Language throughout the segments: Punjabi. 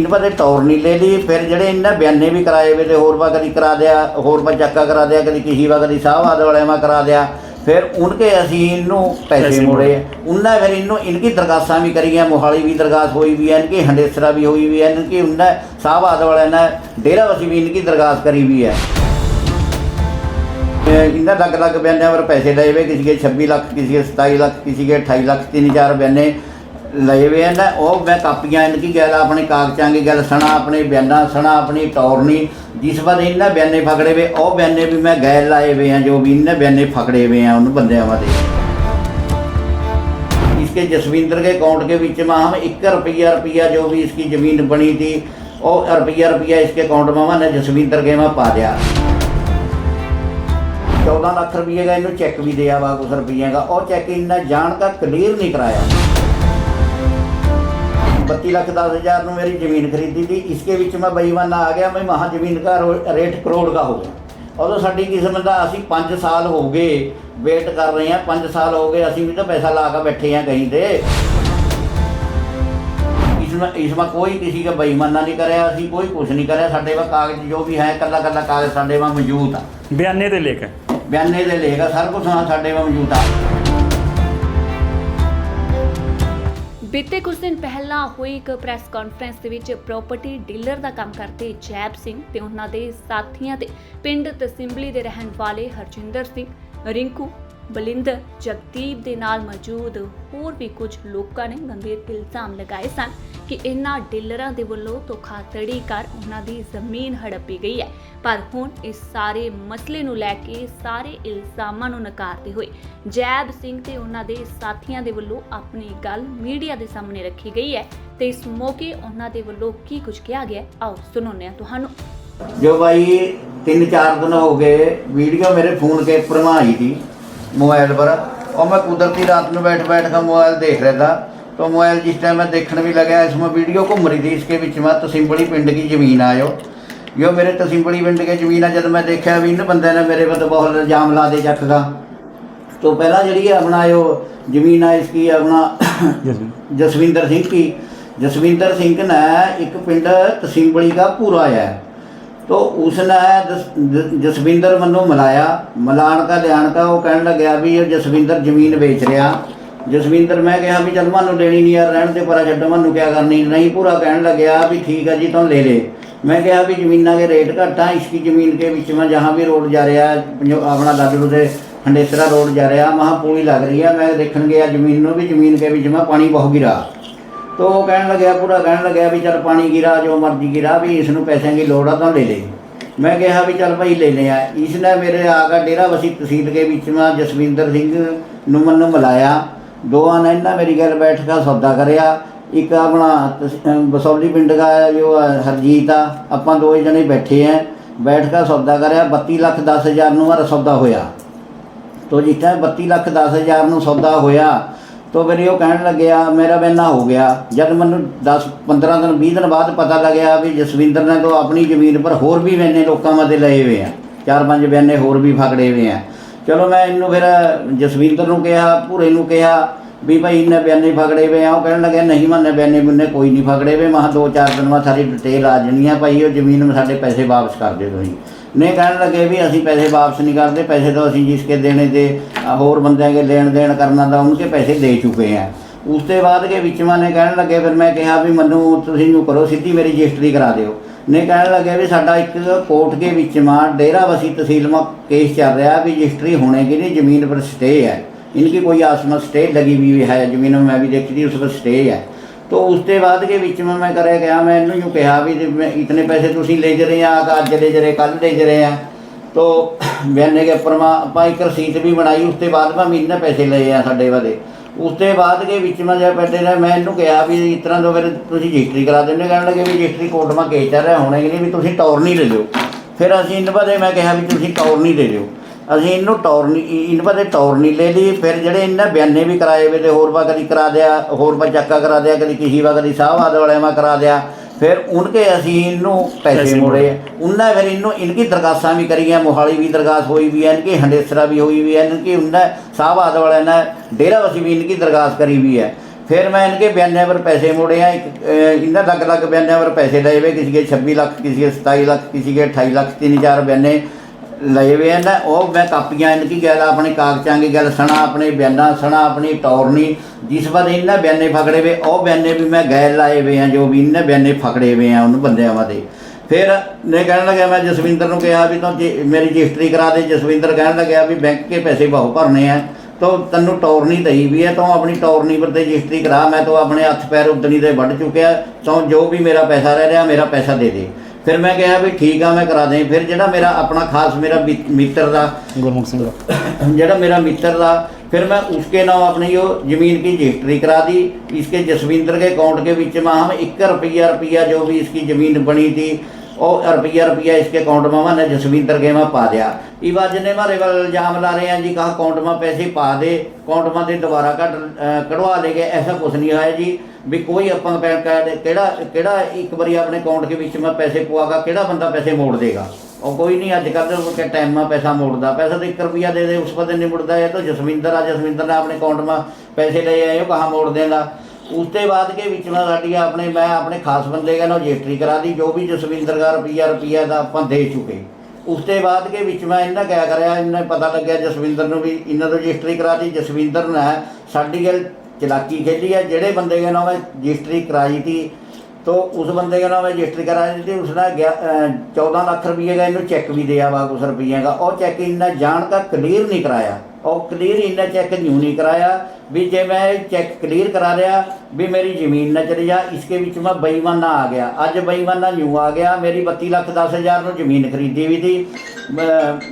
ਇਹਨਾਂ ਦੇ ਟੌਰ ਨਹੀਂ ਲੈ ਲਈ ਫਿਰ ਜਿਹੜੇ ਇਹਨਾਂ ਬਿਆਨੇ ਵੀ ਕਰਾਏ ਵੇ ਤੇ ਹੋਰ ਵਾ ਕਦੀ ਕਰਾ ਦਿਆ ਹੋਰ ਵਾ ਚੱਕਾ ਕਰਾ ਦਿਆ ਕਦੀ ਕਿਸੇ ਵਾ ਕਦੀ ਸਾਹਵਾਦ ਵਾਲੇ ਮਾ ਕਰਾ ਦਿਆ ਫਿਰ ਉਨਕੇ ਅਸੀਂ ਇਹਨੂੰ ਪੈਸੇ ਮੋੜੇ। ਉਹਨਾਂ ਫਿਰ ਇਹਨੂੰ ਇਨਕੀ ਦਰਗਾਸਾਂ ਵੀ ਕਰੀਆਂ ਮੋਹਾਲੀ ਵੀ ਦਰਗਾਸ ਹੋਈ ਵੀ ਹੈ ਇਨਕੀ ਹੰਡੇਸਰਾ ਵੀ ਹੋਈ ਵੀ ਹੈ ਇਨਕੀ ਉਹਨਾਂ ਸਾਹਵਾਦ ਵਾਲੇ ਨੇ ਡੇਰਾ ਵਸੀ ਵੀ ਇਨਕੀ ਦਰਗਾਸ ਕਰੀ ਵੀ ਇਹ ਇਹਨਾਂ ਲੱਗ ਲੱਗ ਬਿਆਨਿਆਂ ਪਰ ਪੈਸੇ ਲਏ ਵੇ ਕਿਸੇ ਕੇ 26 ਲੱਖ ਕਿਸੇ ਕੇ 27 ਲੱਖ ਕਿਸੇ ਕੇ 28 ਲੱਖ ਤਿੰਨ ਚਾਰ ਬਿਆਨੇ। ਲਏ ਵੇ ਨੇ, ਉਹ ਮੈਂ ਕਾਪੀਆਂ ਇਹਨਾਂ ਕੀ ਗੱਲ, ਆਪਣੇ ਕਾਗਜ਼ਾਂ ਦੀ ਗੱਲ ਸੁਣਾ, ਆਪਣੇ ਬਿਆਨਾਂ ਸੁਣਾ, ਆਪਣੀ ਟੌਰਨੀ, ਜਿਸ ਵਾਰ ਇਹਨਾਂ ਬਿਆਨੇ ਫਕੜੇ ਵੇ ਉਹ ਬਿਆਨੇ ਵੀ ਮੈਂ ਗੈਰ ਲਾਏ ਵੇ ਆ, ਜੋ ਵੀ ਇਹਨਾਂ ਬਿਆਨੇ ਫਕੜੇ ਵੇ ਆ, ਉਹਨੂੰ ਬੰਦਿਆਂ ਵਾਂ ਵਾਦੇ ਇਸਕੇ ਜਸਵਿੰਦਰ ਦੇ ਅਕਾਊਂਟ ਦੇ ਵਿੱਚ ਮੈਂ ਹਮ 1 ਰੁਪਿਆ ਰੁਪਿਆ ਜੋ ਵੀ ਇਸकी ਜ਼ਮੀਨ ਬਣੀ ਥੀ ਉਹ ਰੁਪਿਆ ਰੁਪਿਆ ਇਸਕੇ ਅਕਾਊਂਟ ਮੈਂ ਮੈਂ ਜਸਵਿੰਦਰ ਕੇ ਮੈਂ ਪਾ ਦਿਆ। 14 ਲੱਖ ਰੁਪਏ ਦਾ ਇਹਨੂੰ ਚੈੱਕ ਵੀ ਦਿਆ ਵਾ ਕੁਝ ਰੁਪਈਆ ਦਾ। ਉਹ ਚੈੱਕ ਇਹਨਾਂ ਜਾਣ ਦਾ ਕਲੀਅਰ ਨਹੀਂ ਕਰਾਇਆ। बत्ती ਲੱਖ दस हज़ार में मेरी ज़मीन खरीदी थी इसके बीच में बेईमाना आ गया मैं वहाँ ज़मीन का रेट करोड़ का हो गया ਉਦੋਂ ਸਾਡੀ ਕਿਸਮ ਦਾ ਅਸੀਂ 5 ਸਾਲ ਹੋ ਗਏ ਵੇਟ ਕਰ ਰਹੇ ਹਾਂ 5 ਸਾਲ ਹੋ ਗਏ ਅਸੀਂ ਵੀ ਤਾਂ ਪੈਸਾ ਲਾ ਕੇ ਬੈਠੇ ਹਾਂ ਕਹੀਂ ਤੇ। ਇਸ ਇਸਮਾ ਕੋਈ ਕਿਸੇ ਦਾ ਬੇਈਮਾਨਾ ਨਹੀਂ ਕਰਿਆ ਅਸੀਂ ਕੋਈ ਕੁਝ ਨਹੀਂ ਕਰਿਆ ਸਾਡੇ ਵਾ ਕਾਗਜ਼ ਜੋ ਵੀ ਹੈ ਕੱਲਾ ਕੱਲਾ ਕਾਗਜ਼ ਸਾਡੇ ਵਾ ਮੌਜੂਦ ਆ। ਬਿਆਨੇ ਦੇ ਲੇਖ। ਬਿਆਨੇ ਦੇ ਲੇਖ ਸਭ ਕੁਝ ਸਾਡੇ ਵਾ ਮੌਜੂਦ ਆ। ਬੀਤੇ ਕੁਝ ਦਿਨ ਪਹਿਲਾਂ ਹੋਈ ਇੱਕ ਪ੍ਰੈਸ ਕਾਨਫਰੰਸ ਦੇ ਵਿੱਚ ਪ੍ਰਾਪਰਟੀ ਡੀਲਰ ਦਾ ਕੰਮ ਕਰਦੇ ਜੈਬ ਸਿੰਘ ਤੇ ਉਹਨਾਂ ਦੇ ਸਾਥੀਆਂ ਤੇ ਪਿੰਡ ਤਸਿੰਬਲੀ ਦੇ ਰਹਿਣ ਵਾਲੇ ਹਰਜਿੰਦਰ ਸਿੰਘ, ਰਿੰਕੂ, ਬਲਿੰਦਰ, ਜਗਦੀਪ ਦੇ ਨਾਲ ਮੌਜੂਦ ਹੋਰ ਵੀ ਕੁਝ ਲੋਕਾਂ ਨੇ ਗੰਭੀਰ ਇਲਜ਼ਾਮ ਲਗਾਏ ਸਨ। ਕਿ ਇਨ੍ਹਾਂ ਡੀਲਰਾਂ ਦੇ ਵੱਲੋਂ ਧੋਖਾਧੜੀ ਕਰ ਉਹਨਾਂ ਦੀ ਜ਼ਮੀਨ ਹੜੱਪੀ ਗਈ ਹੈ। ਪਰ ਹੁਣ ਇਸ ਸਾਰੇ ਮਸਲੇ ਨੂੰ ਲੈ ਕੇ ਸਾਰੇ ਇਲਜ਼ਾਮਾਂ ਨੂੰ ਨਕਾਰਦੇ ਹੋਏ ਜੈਬ ਸਿੰਘ ਤੇ ਉਹਨਾਂ ਦੇ ਸਾਥੀਆਂ ਦੇ ਵੱਲੋਂ ਆਪਣੀ ਗੱਲ ਮੀਡੀਆ ਦੇ ਸਾਹਮਣੇ ਰੱਖੀ ਗਈ ਹੈ ਤੇ ਇਸ ਮੌਕੇ ਉਹਨਾਂ ਦੇ ਵੱਲੋਂ ਕੀ ਕੁਝ ਕਿਹਾ ਗਿਆ ਆਓ ਸੁਣਾਉਂਦੇ ਹਾਂ ਤੁਹਾਨੂੰ। ਜੋ ਭਾਈ 3-4 ਦਿਨ ਹੋ ਗਏ ਵੀਡੀਓ ਮੇਰੇ ਫੋਨ ਕੇ ਉੱਪਰ ਆਈ ਮੋਬਾਈਲ ਪਰ। ਉਹ ਮੈਂ ਕੁਦਰਤੀ ਰਾਤ ਨੂੰ ਬੈਠ ਬੈਠ ਕੇ ਮੋਬਾਈਲ ਦੇਖ ਰਿਹਾ ਸੀ तो मोबाइल जिस टाइम मैं देखने भी लगा इसमें वीडियो घूम रही थी इसके बीच में तसिंबड़ी पिंड की ज़मीन आयो। यो मेरे तसिंबड़ी पिंड की ज़मीन है जब मैं देखा भी इन बंदे ने मेरे पर तो बहुत इल्ज़ाम ला दे जख का तो पहला जी अपना यो ज़मीन है इसकी अपना जसविंदर। सिंह की। जसविंदर सिंह ने एक पिंड तसिंबड़ी का पूरा है। तो उसने जस- जसविंदर मनु मिलाया। मिलान का ध्यान का वो कहने लग गया भी ये जसविंदर ज़मीन बेच रहा। ਜਸਵਿੰਦਰ, ਮੈਂ ਕਿਹਾ ਵੀ ਚੱਲ ਮਾਨੂੰ ਦੇਣੀ ਨਹੀਂ ਯਾਰ, ਰਹਿਣ ਤੇ ਪਰਾ ਛੱਡੋ ਮਾਨੂੰ, ਕਿਆ ਕਰਨੀ? ਨਹੀਂ ਪੂਰਾ ਕਹਿਣ ਲੱਗਿਆ ਵੀ ਠੀਕ ਆ ਜੀ ਤੁਹਾਨੂੰ ਲੈ ਲੈ। ਮੈਂ ਕਿਹਾ ਵੀ ਜ਼ਮੀਨਾਂ ਦੇ ਰੇਟ ਘਟਾ ਇਸकी ਜ਼ਮੀਨ ਕੇ ਵਿੱਚ ਮੈਂ ਜਹਾਂ ਵੀ ਰੋਡ ਜਾ ਰਿਹਾ ਆਪਣਾ ਦਾਦੂ ਦੇ ਹੰਡੇਸਰਾ ਰੋਡ ਜਾ ਰਿਹਾ ਮਹਾ ਪੂਰੀ ਲੱਗ ਰਹੀ ਹੈ ਮੈਂ ਦੇਖਣ ਗਿਆ ਜ਼ਮੀਨ ਨੂੰ ਵੀ, ਜ਼ਮੀਨ ਕੇ ਵਿੱਚ ਮੈਂ ਪਾਣੀ ਬਹੁਤ ਗਿਰਾ। ਤੋ ਉਹ ਕਹਿਣ ਲੱਗਿਆ, ਪੂਰਾ ਕਹਿਣ ਲੱਗਿਆ ਵੀ ਚੱਲ ਪਾਣੀ ਗਿਰਾ, ਜੋ ਮਰਜ਼ੀ ਗਿਰਾ, ਵੀ ਇਸ ਨੂੰ ਪੈਸਿਆਂ ਦੀ ਲੋੜ ਆ, ਤਾਂ ਲੈ ਲੈ। ਮੈਂ ਕਿਹਾ ਵੀ ਚੱਲ ਭਾਈ ਲੈ ਲਿਆ ਇਸ ਨੇ ਮੇਰੇ ਆਗਾ ਡੇਰਾ ਵਸੀ ਤਹਿਸੀਲ ਕੇ ਵਿੱਚ ਮੈਂ ਜਸਵਿੰਦਰ ਸਿੰਘ ਨੂੰ ਮੈਨੂੰ ਮਿਲਾਇਆ। ਦੋਵਾਂ ਨੇ ਇਹਨਾਂ ਮੇਰੀ ਗੱਲ ਬੈਠ ਕੇ ਸੌਦਾ ਕਰਿਆ। ਇੱਕ ਆਪਣਾ ਤਸ- ਬਸੌਲੀ ਪਿੰਡ ਦਾ ਜੋ ਹੈ, ਹਰਜੀਤ ਆ। ਆਪਾਂ ਦੋਏ ਜਣੇ ਬੈਠੇ ਆ। ਬੈਠ ਕੇ ਸੌਦਾ ਕਰਿਆ। 32 ਲੱਖ 10 ਹਜ਼ਾਰ ਨੂੰ ਮੇਰਾ ਸੌਦਾ ਹੋਇਆ। ਤੋ ਜਿੱਥੇ 32 ਲੱਖ 10 ਹਜ਼ਾਰ ਨੂੰ ਸੌਦਾ ਹੋਇਆ, ਤੋ ਫਿਰ ਉਹ ਕਹਿਣ ਲੱਗਿਆ, ਮੇਰਾ ਬੈਨਾ ਹੋ ਗਿਆ। ਜਦ ਮੈਨੂੰ 10 15 ਦਿਨ 20 ਦਿਨ ਬਾਅਦ ਪਤਾ ਲੱਗਿਆ ਵੀ ਜਸਵਿੰਦਰ ਨੇ ਤੋਂ ਆਪਣੀ ਜ਼ਮੀਨ ਪਰ ਹੋਰ ਵੀ ਮੈਨੇ ਲੋਕਾਂ ਮਤੇ ਲਏ ਹੋਏ ਆ। ਚਾਰ ਪੰਜ ਬਿਆਨੇ ਹੋਰ ਵੀ ਫਕੜੇ ਹੋਏ ਆ। ਚਲੋ ਮੈਂ ਇਹਨੂੰ ਫਿਰ ਜਸਵਿੰਦਰ ਨੂੰ ਕਿਹਾ, ਭੂਰੇ ਨੂੰ ਕਿਹਾ ਵੀ ਭਾਈ ਇਹਨੇ ਬਿਆਨੇ ਫਗੜੇ ਹੋਏ ਆ। ਉਹ ਕਹਿਣ ਲੱਗੇ ਨਹੀਂ ਮੰਨੇ ਬਿਆਨੇ ਬੁੰਨੇ ਕੋਈ ਨਹੀਂ ਫਗੜੇ ਹੋਏ ਮੈਂ ਕਿਹਾ ਦੋ ਚਾਰ ਦਿਨ ਬਾਅਦ ਸਾਰੀ ਡਿਟੇਲ ਆ ਜਾਣੀ ਆ ਭਾਈ, ਉਹ ਜ਼ਮੀਨ ਸਾਡੇ ਪੈਸੇ ਵਾਪਸ ਕਰ ਦਿਓ ਤੁਸੀਂ। ਨੇ ਕਹਿਣ ਲੱਗੇ ਵੀ ਅਸੀਂ ਪੈਸੇ ਵਾਪਸ ਨਹੀਂ ਕਰਦੇ, ਪੈਸੇ ਤਾਂ ਅਸੀਂ ਜਿਸ ਕੇ ਦੇਣੇ ਤੇ ਹੋਰ ਬੰਦਿਆਂ ਕੇ ਲੈਣ ਦੇਣ ਕਰਨਾ ਤਾਂ ਦਾ ਉਨਕੇ ਪੈਸੇ ਦੇ ਚੁੱਕੇ ਆ। ਉਸ ਤੋਂ ਬਾਅਦ ਕੇ ਵਿੱਚ ਨੇ ਕਹਿਣ ਲੱਗੇ, ਫਿਰ ਮੈਂ ਕਿਹਾ ਵੀ ਮੈਨੂੰ, ਤੁਸੀਂ ਨੂੰ ਕਰੋ ਸਿੱਧੀ ਮੇਰੀ ਰਜਿਸਟਰੀ ਕਰਾ ਦਿਓ। ਨੇ ਕਹਿਣ ਲੱਗੇ ਵੀ ਸਾਡਾ ਇੱਕ ਕੋਰਟ ਕੇ ਵਿੱਚ ਮਾ ਡੇਰਾ ਵਸੀ ਤਹਿਸੀਲ ਮਾ ਕੇਸ ਚੱਲ ਰਿਹਾ ਵੀ ਰਜਿਸਟਰੀ होने की नहीं जमीन पर स्टे है इनकी कोई आसमा स्टे लगी हुई है जमीन में मैं भी देखी थी उस पर स्टे है तो उसके बाद के ਵਿੱਚ में मैं करे गया मैं ਇਹਨੂੰ ਨੂੰ ਕਿਹਾ ਵੀ ਜੇ ਮੈਂ ਇਤਨੇ ਪੈਸੇ ਤੁਸੀਂ ਲੈ ਜ ਰਹੇ ਆ ਅੱਜ ਲੈ ਜ ਰਹੇ ਕੱਲ ਲੈ ਜ ਰਹੇ ਆ तो ਬਿਆਨੇ ਕੇ ਉੱਪਰ ਮਾ ਆਪਾਂ ਇੱਕ ਰਸੀਦ ਵੀ ਬਣਾਈ ਉਸ ਤੋਂ ਬਾਅਦ ਮੈਂ ਮਹੀਨੇ ਪੈਸੇ ਲਏ ਆ ਸਾਡੇ ਵਾਦੇ ਉਸ ਤੋਂ ਬਾਅਦ ਕੇ ਵਿੱਚ ਮੈਂ ਜਦ ਬੈਠੇ ਨੇ ਮੈਂ ਇਹਨੂੰ ਕਿਹਾ ਵੀ ਇਸ ਤਰ੍ਹਾਂ ਤੋਂ ਫਿਰ ਤੁਸੀਂ ਰਜਿਸਟਰੀ ਕਰਾ ਦਿੰਦੇ ਕਹਿਣ ਲੱਗੇ ਵੀ ਰਜਿਸਟਰੀ ਕੋਰਟ ਮਾ ਕੇਸ ਚੱਲ ਰਿਹਾ, ਹੋਣਾ ਕਿ ਨਹੀਂ, ਵੀ ਤੁਸੀਂ ਟੌਰ ਨਹੀਂ ਲੈ ਲਿਓ। ਫਿਰ ਅਸੀਂ ਇਹਨਾਂ ਬਾਰੇ ਮੈਂ ਕਿਹਾ ਵੀ ਤੁਸੀਂ ਟੌਰ ਨਹੀਂ ਲੈ ਲਿਓ। ਅਸੀਂ ਇਹਨੂੰ ਟੌਰ ਨਹੀਂ, ਇਹਨਾਂ ਬਾਰੇ ਟੌਰ ਨਹੀਂ ਲੈ ਲਈ, ਫਿਰ ਜਿਹੜੇ ਇਹਨਾਂ ਬਿਆਨੇ ਵੀ ਕਰਾਏ ਵੇ ਤੇ ਹੋਰ ਵਾ ਕਦੀ ਕਰਾ ਦਿਆ, ਹੋਰ ਵਾ ਚੱਕਾ ਕਰਾ ਦਿਆ, ਕਦੀ ਕਿਸੇ ਵਾ ਕਦੀ ਸਾਹਵਾਦ ਵਾਲੇ ਮਾ ਕਰਾ ਦਿਆ। ਫਿਰ ਉਨਕੇ ਅਸੀਂ ਇਹਨੂੰ ਪੈਸੇ ਮੋੜੇ ਉਹਨਾਂ ਫਿਰ ਇਹਨੂੰ ਇਨਕੀ ਦਰਗਾਸਾਂ ਵੀ ਕਰੀਆਂ ਮੋਹਾਲੀ ਵੀ ਦਰਗਾਸ ਹੋਈ ਵੀ ਹੈ ਇਨਕੀ ਹੰਡੇਸਰਾ ਵੀ ਹੋਈ ਵੀ ਹੈ ਇਨਕੀ ਉਹਨਾਂ ਸਾਹਵਾਦ ਵਾਲੇ ਨੇ ਡੇਰਾ ਵਸੀ ਵੀ ਇਨਕੀ ਦਰਗਾਸ ਕਰੀ ਵੀ ਹੈ ਫਿਰ ਮੈਂ ਇਨਕੇ ਬਿਆਨਾਂ ਪਰ ਪੈਸੇ ਮੋੜੇ ਆ। ਇਹਨਾਂ ਲੱਗ ਲੱਗ ਬਿਆਨਾਂ ਪਰ ਪੈਸੇ ਲਏ ਵੇ ਕਿਸੇ ਕੇ 26 ਲੱਖ ਕਿਸੇ ਕੇ 27 ਲੱਖ ਕਿਸੇ ਕੇ 28 ਲੱਖ ਤਿੰਨ ਚਾਰ ਬਿਆਨੇ ਲਏ ਵੇ ਨਾ ਉਹ ਮੈਂ ਕਾਪੀਆਂ ਇਨਕੀ ਗੱਲ, ਆਪਣੇ ਕਾਗਜ਼ਾਂ ਦੀ ਗੱਲ ਸੁਣਾ, ਆਪਣੇ ਬਿਆਨਾਂ ਸੁਣਾ, ਆਪਣੀ ਟੌਰਨੀ ਜਿਸ ਵਾਰ ਇਹਨਾਂ ਬਿਆਨੇ ਫਕੜੇ ਵੇ, ਉਹ ਬਿਆਨੇ ਵੀ ਮੈਂ ਗੈਰ ਲਾਏ ਵੇ ਆ, ਜੋ ਵੀ ਇਹਨਾਂ ਬਿਆਨੇ ਫਕੜੇ ਵੇ ਆ ਉਹਨੂੰ ਬੰਦਿਆਂ ਵਾਦੇ ਫਿਰ ਨੇ ਕਹਿਣ ਲੱਗਿਆ, ਮੈਂ ਜਸਵਿੰਦਰ ਨੂੰ ਕਿਹਾ ਵੀ ਤੂੰ ਜੇ- ਮੇਰੀ ਰਜਿਸਟਰੀ ਕਰਾ ਦੇ, ਜਸਵਿੰਦਰ ਕਹਿਣ ਲੱਗਿਆ ਵੀ ਬੈਂਕ ਕੇ ਪੈਸੇ ਬਹੁਤ ਭਰਨੇ ਆ, ਤੋ ਤੈਨੂੰ ਟੌਰਨੀ ਦਈ ਵੀ ਹੈ ਤੂੰ ਆਪਣੀ ਟੌਰਨੀ ਪਰ ਤੇ ਰਜਿਸਟਰੀ ਕਰਾ, ਮੈਂ ਤਾਂ ਆਪਣੇ ਹੱਥ ਪੈਰ ਉਦਣੀ ਦੇ ਵੱਢ ਚੁੱਕਿਆ, ਤੂੰ ਜੋ ਵੀ ਮੇਰਾ ਪੈਸਾ ਰਹਿ ਰਿਹਾ, ਮੇਰਾ ਪੈਸਾ ਦੇ ਦੇ। ਫਿਰ ਮੈਂ ਕਿਹਾ ਵੀ ਠੀਕ ਆ ਮੈਂ ਕਰਾ ਦੇ ਫਿਰ ਜਿਹੜਾ ਮੇਰਾ ਆਪਣਾ ਖਾਸ ਮੇਰਾ ਮਿ- ਮਿੱਤਰ ਦਾ ਗੁਰਮੁਖ ਸਿੰਘ ਦਾ ਜਿਹੜਾ मेरा मित्र था फिर मैं उसके नाम अपनी यो जमीन की रजिस्ट्री करा दी इसके जसविंदर के अकाउंट के बीच में हम एक रुपया रुपया जो भी इसकी ज़मीन बनी थी और रुपया रुपया इसके अकाउंट में मैंने जसविंदर के में पा दिया इवाज ने हमारे वाल इल्जाम ला रहे हैं जी कहा अकाउंट में पैसे पा दे अकाउंट में दे दोबारा कट अ, कढ़वा ले गए ऐसा कुछ नहीं होया जी ਵੀ ਕੋਈ ਆਪਾਂ ਪੈਨ ਕਾਰਡ ਕਿਹੜਾ ਕਿਹੜਾ ਇੱਕ ਵਾਰੀ ਆਪਣੇ ਅਕਾਊਂਟ ਦੇ ਵਿੱਚ ਮੈਂ ਪੈਸੇ ਪਵਾਗਾ ਕਿਹੜਾ ਬੰਦਾ ਪੈਸੇ ਮੋੜ ਦੇਗਾ ਉਹ ਕੋਈ ਨਹੀਂ ਅੱਜ ਕੱਲ੍ਹ ਕੇ ਟਾਈਮ ਮਾ ਪੈਸਾ ਮੋੜਦਾ ਪੈਸਾ ਤਾਂ 1 ਰੁਪਿਆ ਦੇ ਦੇ ਉਸ ਪਤੇ ਨਹੀਂ ਮੁੜਦਾ ਇਹ ਤਾਂ ਜਸਵਿੰਦਰ ਆ ਜਸਵਿੰਦਰ ਨੇ ਆਪਣੇ ਅਕਾਊਂਟ ਮਾ ਪੈਸੇ ਲਏ ਆਏ ਉਹ ਕਹਾਂ ਮੋੜ ਦੇਗਾ ਉਸ ਤੋਂ ਬਾਅਦ ਕੇ ਵਿੱਚ ਮੈਂ ਸਾਡੀ ਆਪਣੇ ਮੈਂ ਆਪਣੇ ਖਾਸ ਬੰਦੇ ਦਾ ਰਜਿਸਟਰੀ ਕਰਾ ਦੀ ਜੋ ਵੀ ਜਸਵਿੰਦਰ ਦਾ ਰੁਪਿਆ ਰੁਪਿਆ ਦਾ ਆਪਾਂ ਦੇ ਚੁੱਕੇ ਉਸ ਤੋਂ ਬਾਅਦ ਕੇ ਵਿੱਚ ਮੈਂ ਇਹਨਾਂ ਕਿਆ ਕਰਿਆ ਇਹਨਾਂ ਪਤਾ ਲੱਗਿਆ ਜਸਵਿੰਦਰ ਨੂੰ ਵੀ ਇਹਨਾਂ ਤੋਂ ਰਜਿਸਟਰੀ ਕਰਾ ਦੀ ਜਸਵਿੰਦਰ ਨੇ ਸਾਡੀ ਗੱਲ ਚਲਾਕੀ ਖੇਡੀ ਹੈ ਜਿਹੜੇ ਬੰਦੇ ਦੇ ਨਾਮ ਰਜਿਸਟਰੀ ਕਰਾਈ थी तो उस बंदे का नाम रजिस्टर कराई थी उसने चौदह लाख रुपये का इन्हों चेक भी दिया वा कुछ रुपये का और चेक इन्हें जान का क्लियर नहीं कराया ਉਹ ਕਲੀਅਰ ਇੰਨਾ ਚੈੱਕ ਨਹੀਂ ਨਹੀਂ ਕਰਾਇਆ ਵੀ ਜੇ ਮੈਂ ਚੈੱਕ ਕਲੀਅਰ ਕਰਾ ਰਿਆ ਵੀ ਮੇਰੀ ਜ਼ਮੀਨ ਨਾ ਚਲੀ ਜਾ, ਇਸਕੇ ਵਿੱਚ ਮੈਂ ਬੇਈਮਾਨਾ ਆ ਗਿਆ। ਅੱਜ ਬੇਈਮਾਨਾ ਨਿਊ ਆ ਗਿਆ, ਮੇਰੀ 32 ਲੱਖ 10 ਹਜ਼ਾਰ ਨੂੰ ਜ਼ਮੀਨ ਖਰੀਦੀ ਵੀ ਸੀ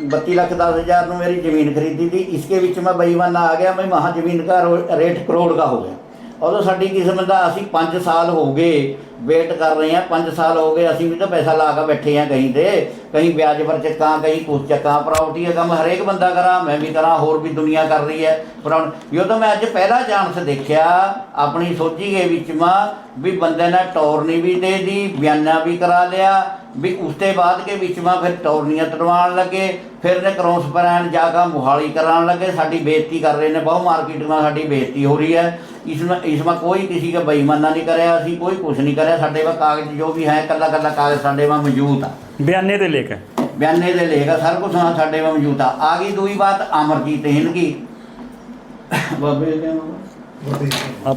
32 ਲੱਖ 10 ਹਜ਼ਾਰ ਨੂੰ ਮੇਰੀ ਜ਼ਮੀਨ ਖਰੀਦੀ ਸੀ, ਇਸਕੇ ਵਿੱਚ ਮੈਂ ਬੇਈਮਾਨਾ ਆ ਗਿਆ, ਮੈਂ ਮਹਾ ਜ਼ਮੀਨ ਦਾ ਰੇਟ ਕਰੋੜ ਦਾ ਹੋ ਗਿਆ। ਉਦੋਂ ਸਾਡੀ ਕਿਸਮ ਦਾ ਅਸੀਂ 5 ਸਾਲ ਹੋ ਗਏ ਵੇਟ ਕਰ ਰਹੇ ਆ 5 ਸਾਲ ਹੋ ਗਏ, ਅਸੀਂ ਵੀ ਤਾਂ ਪੈਸਾ ਲਾ ਕੇ ਬੈਠੇ ਆ ਕਹੀਂ ਤੇ, ਕਹੀਂ ਵਿਆਜ ਪਰ ਚੱਕਾਂ, ਕਹੀਂ ਕੁਝ ਚੱਕਾਂ ਪ੍ਰਾਪਰਟੀ ਦਾ ਕੰਮ ਹਰੇਕ ਬੰਦਾ ਕਰਾਂ, ਮੈਂ ਵੀ ਕਰਾਂ, ਹੋਰ ਵੀ ਦੁਨੀਆ ਕਰ ਰਹੀ ਹੈ, ਪਰ ਹੁਣ ਜਦੋਂ ਮੈਂ ਅੱਜ ਪਹਿਲਾ ਚਾਂਸ ਦੇਖਿਆ, ਆਪਣੀ ਸੋਚੀ ਦੇ ਵਿੱਚ ਮਾ ਵੀ ਬੰਦੇ ਨੇ ਟੌਰਨੀ ਵੀ ਦੇ ਦੀ ਬਿਆਨਾ ਵੀ ਕਰਾ ਲਿਆ, ਵੀ ਉਸ ਤੋਂ ਬਾਅਦ ਕੇ ਵਿੱਚ ਮਾ ਫਿਰ ਟੌਰਨੀਆਂ ਤੜਵਾਣ ਲੱਗੇ, ਫਿਰ ਨੇ ਕਰੌਂਸ ਪਰਾਣ ਜਾ ਕੇ ਮੁਹਾਲੀ ਕਰਾਣ ਲੱਗੇ, ਸਾਡੀ ਬੇਇੱਜ਼ਤੀ ਕਰ ਰਹੇ ਨੇ, ਬਹੁ ਮਾਰਕੀਟ ਨਾਲ ਸਾਡੀ ਬੇਇੱਜ਼ਤੀ ਹੋ ਰਹੀ ਹੈ। ਇਸ ਨਾਲ ਇਸ ਵਾਂ ਕੋਈ ਕਿਸੇ ਦਾ ਬੇਈਮਾਨਾ ਨਹੀਂ ਕਰਿਆ ਅਸੀਂ ਕੋਈ ਕੁਝ ਨਹੀਂ ਕਰਿਆ। ਸਾਡੇ ਵਾ ਕਾਗਜ਼ ਜੋ ਵੀ ਹੈ ਕੱਲਾ ਕੱਲਾ ਕਾਗਜ਼ ਸਾਡੇ ਵਾ ਮੌਜੂਦ ਆ। ਬਿਆਨੇ ਤੇ ਲਿਖ। ਬਿਆਨੇ ਦੇ ਲੇਗਾ ਸਭ ਕੁਝ ਸਾਡੇ ਵਾ ਮੌਜੂਦ ਆ। ਆ ਗਈ ਦੂਈ ਬਾਤ ਅਮਰਜੀਤ ਹਿੰਦ